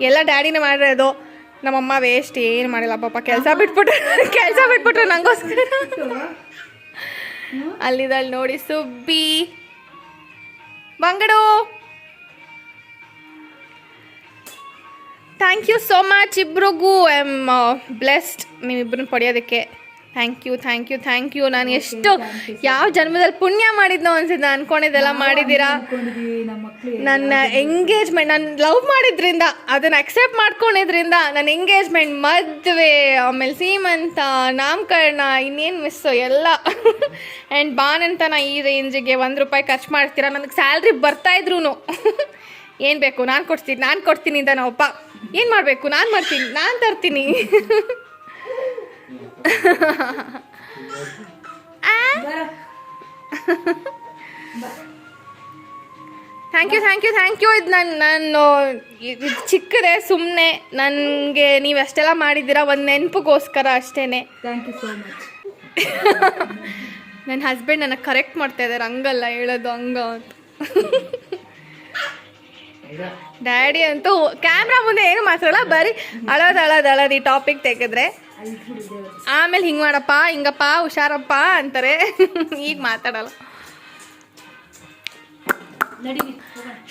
ಎಲ್ಲ ಡ್ಯಾಡಿನೇ ಮಾಡಿರೋದು. ನಮ್ಮಮ್ಮ ವೇಸ್ಟ್ ಏನು ಮಾಡಿಲ್ಲ ಪಾಪ ಕೆಲಸ ಬಿಟ್ಬಿಟ್ರು. ಕೆಲಸ ಬಿಟ್ಬಿಟ್ರು ನಂಗೋಸ್ಕರ. ಅಲ್ಲಿದಲ್ಲಿ ನೋಡಿ ಸುಬ್ಬಿ. ಬಂಗಡು. ಥ್ಯಾಂಕ್ ಯು ಸೋ ಮಚ್ ಇಬ್ರಿಗೂ ಐ ಆಮ್ ಬ್ಲೆಸ್ಡ್ ನೀವಿಬ್ಬರನ್ನ ಪಡೆಯೋದಕ್ಕೆ thank you thank you thank you ನಾನು ಎಷ್ಟು ಯಾವ ಜನ್ಮದಲ್ಲಿ ಪುಣ್ಯ ಮಾಡಿದ್ನೋ ಅನ್ಸಿದ್ದು ಅನ್ಕೊಂಡಿದ್ದೆಲ್ಲ ಮಾಡಿದ್ದೀರಾ? ನನ್ನ ಎಂಗೇಜ್ಮೆಂಟ್ ನಾನು ಲವ್ ಮಾಡಿದ್ರಿಂದ ಅದನ್ನ ಅಕ್ಸೆಪ್ಟ್ ಮಾಡ್ಕೊಂಡಿದ್ರಿಂದ ನನ್ನ ಎಂಗೇಜ್ಮೆಂಟ್ ಮದುವೆ ಆಮೇಲೆ ಸೀಮಂತ ನಾಮಕರಣ ಇನ್ನೇನು ಮಿಸ್ಸು ಎಲ್ಲ. ಆ್ಯಂಡ್ ನಾ ಈ ರೇಂಜಿಗೆ ಒಂದು ರೂಪಾಯಿ ಖರ್ಚು ಮಾಡ್ತೀರಾ? ನನಗೆ ಸ್ಯಾಲ್ರಿ ಬರ್ತಾ ಇದ್ರು ಏನು ಬೇಕು? ನಾನು ಕೊಡ್ತೀನಿ ನಾನು ಕೊಡ್ತೀನಿ ಅಂತ ನಾವಪ್ಪ ಏನು ಮಾಡಬೇಕು? ನಾನು ಮಾಡ್ತೀನಿ. ನಾನು ತರ್ತೀನಿ. Thank you thank you thank you ಇದು ನಾನು ನಾನು ಇದು ಚಿಕ್ಕದೆ ಸುಮ್ಮನೆ ನನಗೆ ನೀವು ಅಷ್ಟೆಲ್ಲ ಮಾಡಿದ್ದೀರಾ ಒಂದು ನೆನಪಿಗೋಸ್ಕರ ಅಷ್ಟೇ ಥ್ಯಾಂಕ್ ಯು ಸೋ ಮಚ್ ನನ್ನ ಹಸ್ಬೆಂಡ್ ನನಗೆ ಕರೆಕ್ಟ್ ಮಾಡ್ತಾ ಇದ್ದಾರೆ ಹಂಗಲ್ಲ ಹೇಳೋದು ಹಂಗ ಅಂತ. ಡ್ಯಾಡಿ ಅಂತೂ ಕ್ಯಾಮ್ರಾ ಮುಂದೆ ಏನು ಮಾತಾಡಲ್ಲ ಬರೀ ಅಳೋದು ಅಳೋದು ಅಳೋದು ಈ ಟಾಪಿಕ್ ತೆಗೆದ್ರೆ. ಆಮೇಲೆ ಹಿಂಗೆ ಮಾಡಪ್ಪ ಹಿಂಗಪ್ಪ ಹುಷಾರಪ್ಪ ಅಂತಾರೆ. ಈಗ ಮಾತಾಡಲ್ಲ.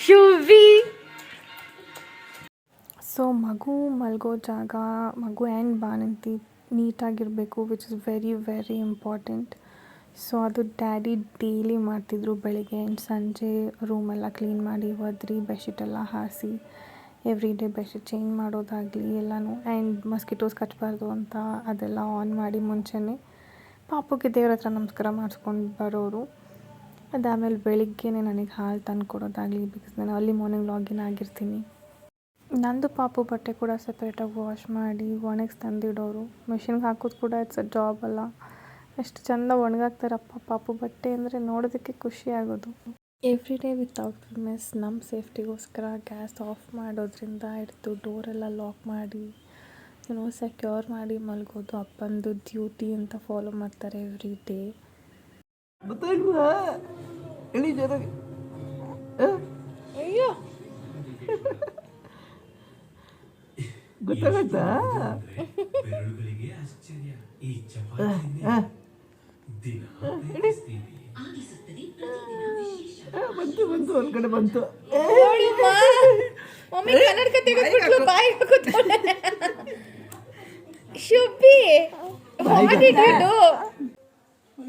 ಶುವಿ. ಸೊ ಮಗು ಮಲ್ಗೋ ಜಾಗ ಮಗು ಆ್ಯಂಡ್ ಬಾಣಂತಿ ನೀಟಾಗಿರಬೇಕು which is very very important so ಅದು ಡ್ಯಾಡಿ ಡೈಲಿ ಮಾಡ್ತಿದ್ರು ಬೆಳಗ್ಗೆ ಆ್ಯಂಡ್ ಸಂಜೆ ರೂಮೆಲ್ಲ ಕ್ಲೀನ್ ಮಾಡಿ ಒದ್ರಿ ಬೆಡ್ಶೀಟೆಲ್ಲ ಹಾಸಿ ಎವ್ರಿ ಡೇ ಬೆಡ್ಶೀಟ್ ಚೇಂಜ್ ಮಾಡೋದಾಗಲಿ ಎಲ್ಲನೂ ಆ್ಯಂಡ್ ಮಸ್ಕಿಟೋಸ್ ಕಚ್ಚಬಾರ್ದು ಅಂತ ಅದೆಲ್ಲ ಆನ್ ಮಾಡಿ ಮುಂಚೆನೇ ಪಾಪುಗೆ ದೇವ್ರ ಹತ್ರ ನಮಸ್ಕಾರ ಮಾಡಿಸ್ಕೊಂಡು ಬರೋರು. ಅದಾದಮೇಲೆ ಬೆಳಿಗ್ಗೆನೇ ನನಗೆ ಹಾಲು ತಂದು ಕೊಡೋದಾಗಲಿ ಬಿಕಾಸ್ ನಾನು ಅಲ್ಲಿ ಮಾರ್ನಿಂಗ್ ಲಾಗಿನ್ ಆಗಿರ್ತೀನಿ. ನಂದು ಪಾಪು ಬಟ್ಟೆ ಕೂಡ ಸಪ್ರೇಟಾಗಿ ವಾಶ್ ಮಾಡಿ ಒಣಗಿಸಿ ತಂದಿಡೋರು. ಮಿಷಿನ್ಗೆ ಹಾಕೋದು ಕೂಡ ಇಟ್ಸ್ ಅ ಜಾಬ್ ಅಲ್ಲ. ಎಷ್ಟು ಚಂದ ಒಣಗಾಕ್ತಾರಪ್ಪ ಪಾಪು. ಬಟ್ಟೆ ಅಂದರೆ ನೋಡೋದಕ್ಕೆ ಖುಷಿ ಆಗೋದು. ಎವ್ರಿ ಡೇ ವಿತೌಟ್ ಮಿಸ್ ನಮ್ಮ ಸೇಫ್ಟಿಗೋಸ್ಕರ ಗ್ಯಾಸ್ ಆಫ್ ಮಾಡೋದ್ರಿಂದ ಹಿಡ್ದು ಡೋರೆಲ್ಲ ಲಾಕ್ ಮಾಡಿ ಏನೋ ಸೆಕ್ಯೂರ್ ಮಾಡಿ ಮಲಗೋದು. ಅಪ್ಪಂದು ಡ್ಯೂಟಿ ಅಂತ ಫಾಲೋ ಮಾಡ್ತಾರೆ ಎವ್ರಿ ಡೇ ಅಯ್ಯೋ. ಗೊತ್ತಾಗತ್ತಾ? ಬಂತು ಬಂತು ಒಂದ್ ಕಡೆ ಬಂತು. ಮಮ್ಮಿ ಕನ್ನಡಕ ತೆಗೆದ್ಬಿಟ್ಲು ಬಾಯಿ Shubhi what did you do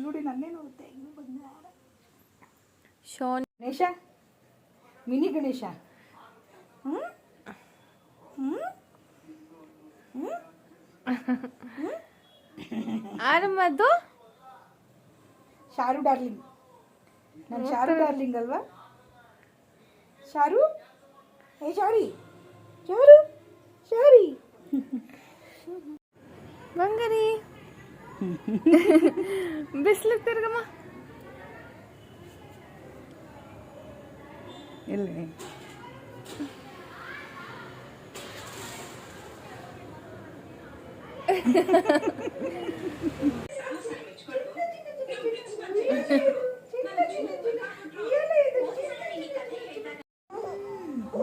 ನೋಡಿ ನನ್ನೇ ನೋಡುತ್ತೆ. ಇನ್ನೂ ಬಂದ ಶೋನ್ ಗಣೇಶ? ಮಿನಿ ಗಣೇಶ? ಹ್ಞೂ ಆರಮ್ಮದು ಶಾರು ಡಾರ್ಲಿಂಗ್. ನನ್ನ ಶಾರು ಡಾರ್ಲಿಂಗ್ ಅಲ್ವಾ? ಶಾರು? ಏ ಶಾರಿ? ಶಾರು? ಶಾರಿ? ಬಂಗರಿ ಬಿಸ್ಲು ತಿರ್ಗಮ್ಮ. ಎಲ್ಲಿ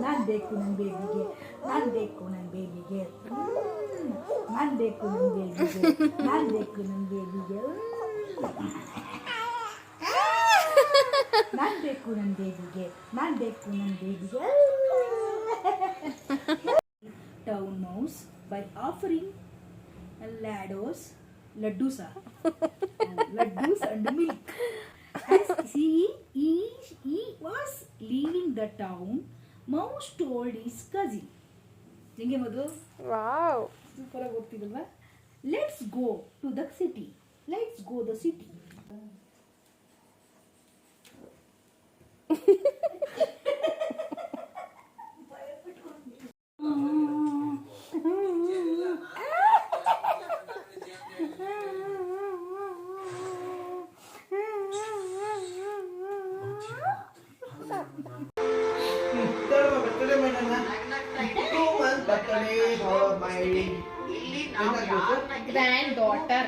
ನಾನು ಬೇಕು ನನ್ನ ಬೇಬಿಗೆ ನಾನು ಬೇಕು ನನ್ನ ಬೇಬಿಗೆ ನಾನು ಬೇಕು ನನ್ನ ಬೇಬಿಗೆ ನಾನು ಬೇಕು ನನ್ನ ಬೇಬಿಗೆ ನಾನು ಬೇಕು ನನ್ನ ಬೇಬಿಗೆ ನಾನು ಬೇಕು ನನ್ನ ಬೇಬಿಗೆ town mouse by offering laddoos Laddoos laddoos and milk As he, he, he was leaving the town, Mouse told his cousin. ಹೆಂಗೆ ಮಧು ವಾವ್ ಸೂಪರ್ ಆಗಿ ಓದ್ತಿದಲ್ವಾ let's go to the city let's go the city birthday madam grand daughter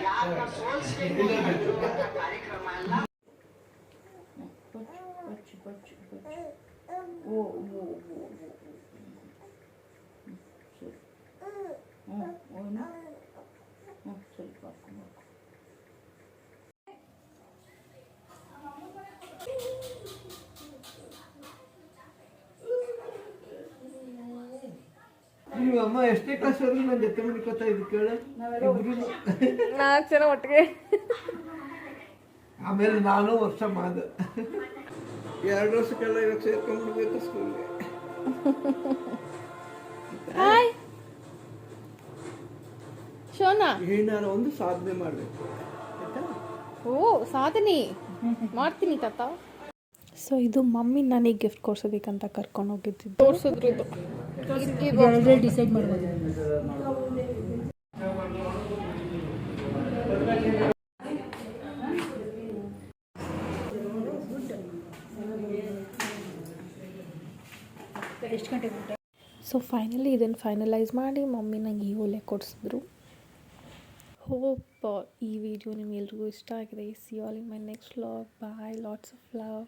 Bachchu Bachchu Bachchu ಓ ಓ ಓ ನೀವು ಅಮ್ಮ ಎಷ್ಟೇ class ವರೆಗೂ ನನ್ನ ಜೊತೆ ಮಾಡ್ಕೋತಾ ಇದ್ದು ಕೇಳ. ನಾಲ್ಕು ಜನ ಒಟ್ಟಿಗೆ. ಆಮೇಲೆ ನಾನು ವರ್ಷ ಮಾದ. ಎರಡು ವರ್ಷಕ್ಕೆಲ್ಲ ಇವಾಗ ಸೇರ್ಕೊಂಡ್ಬಿಡ್ಬೇಕು ಸ್ಕೂಲ್ಗೆ ಹಾಯ್ ಶೋನಾ. ಏನಾರ ಒಂದು ಸಾಧನೆ ಮಾಡಬೇಕು. ಓ ಸಾಧನೆ. ಮಾಡ್ತೀನಿ ತಾತ. ಸೊ ಇದು ಮಮ್ಮಿ ನನಗೆ ಗಿಫ್ಟ್ ಕೊಡ್ಸೋದಕ್ಕಂತ ಕರ್ಕೊಂಡು ಹೋಗಿದ್ದು. ತೋರ್ಸಿದ್ರು ಇದು. ಡಿಸೈಡ್ ಮಾಡ್ಬೋದು. ಸೊ ಫೈನಲಿ ಇದನ್ನು ಫೈನಲೈಸ್ ಮಾಡಿ ಮಮ್ಮಿ ನಂಗೆ ಈ ಒಲೆ ಕೊಡಿಸಿದ್ರು. ಹೋಪ್ ಈ ವಿಡಿಯೋ ನಿಮ್ಗೆಲ್ರಿಗೂ ಇಷ್ಟ ಆಗಿದೆ. See all in my next vlog bye lots of love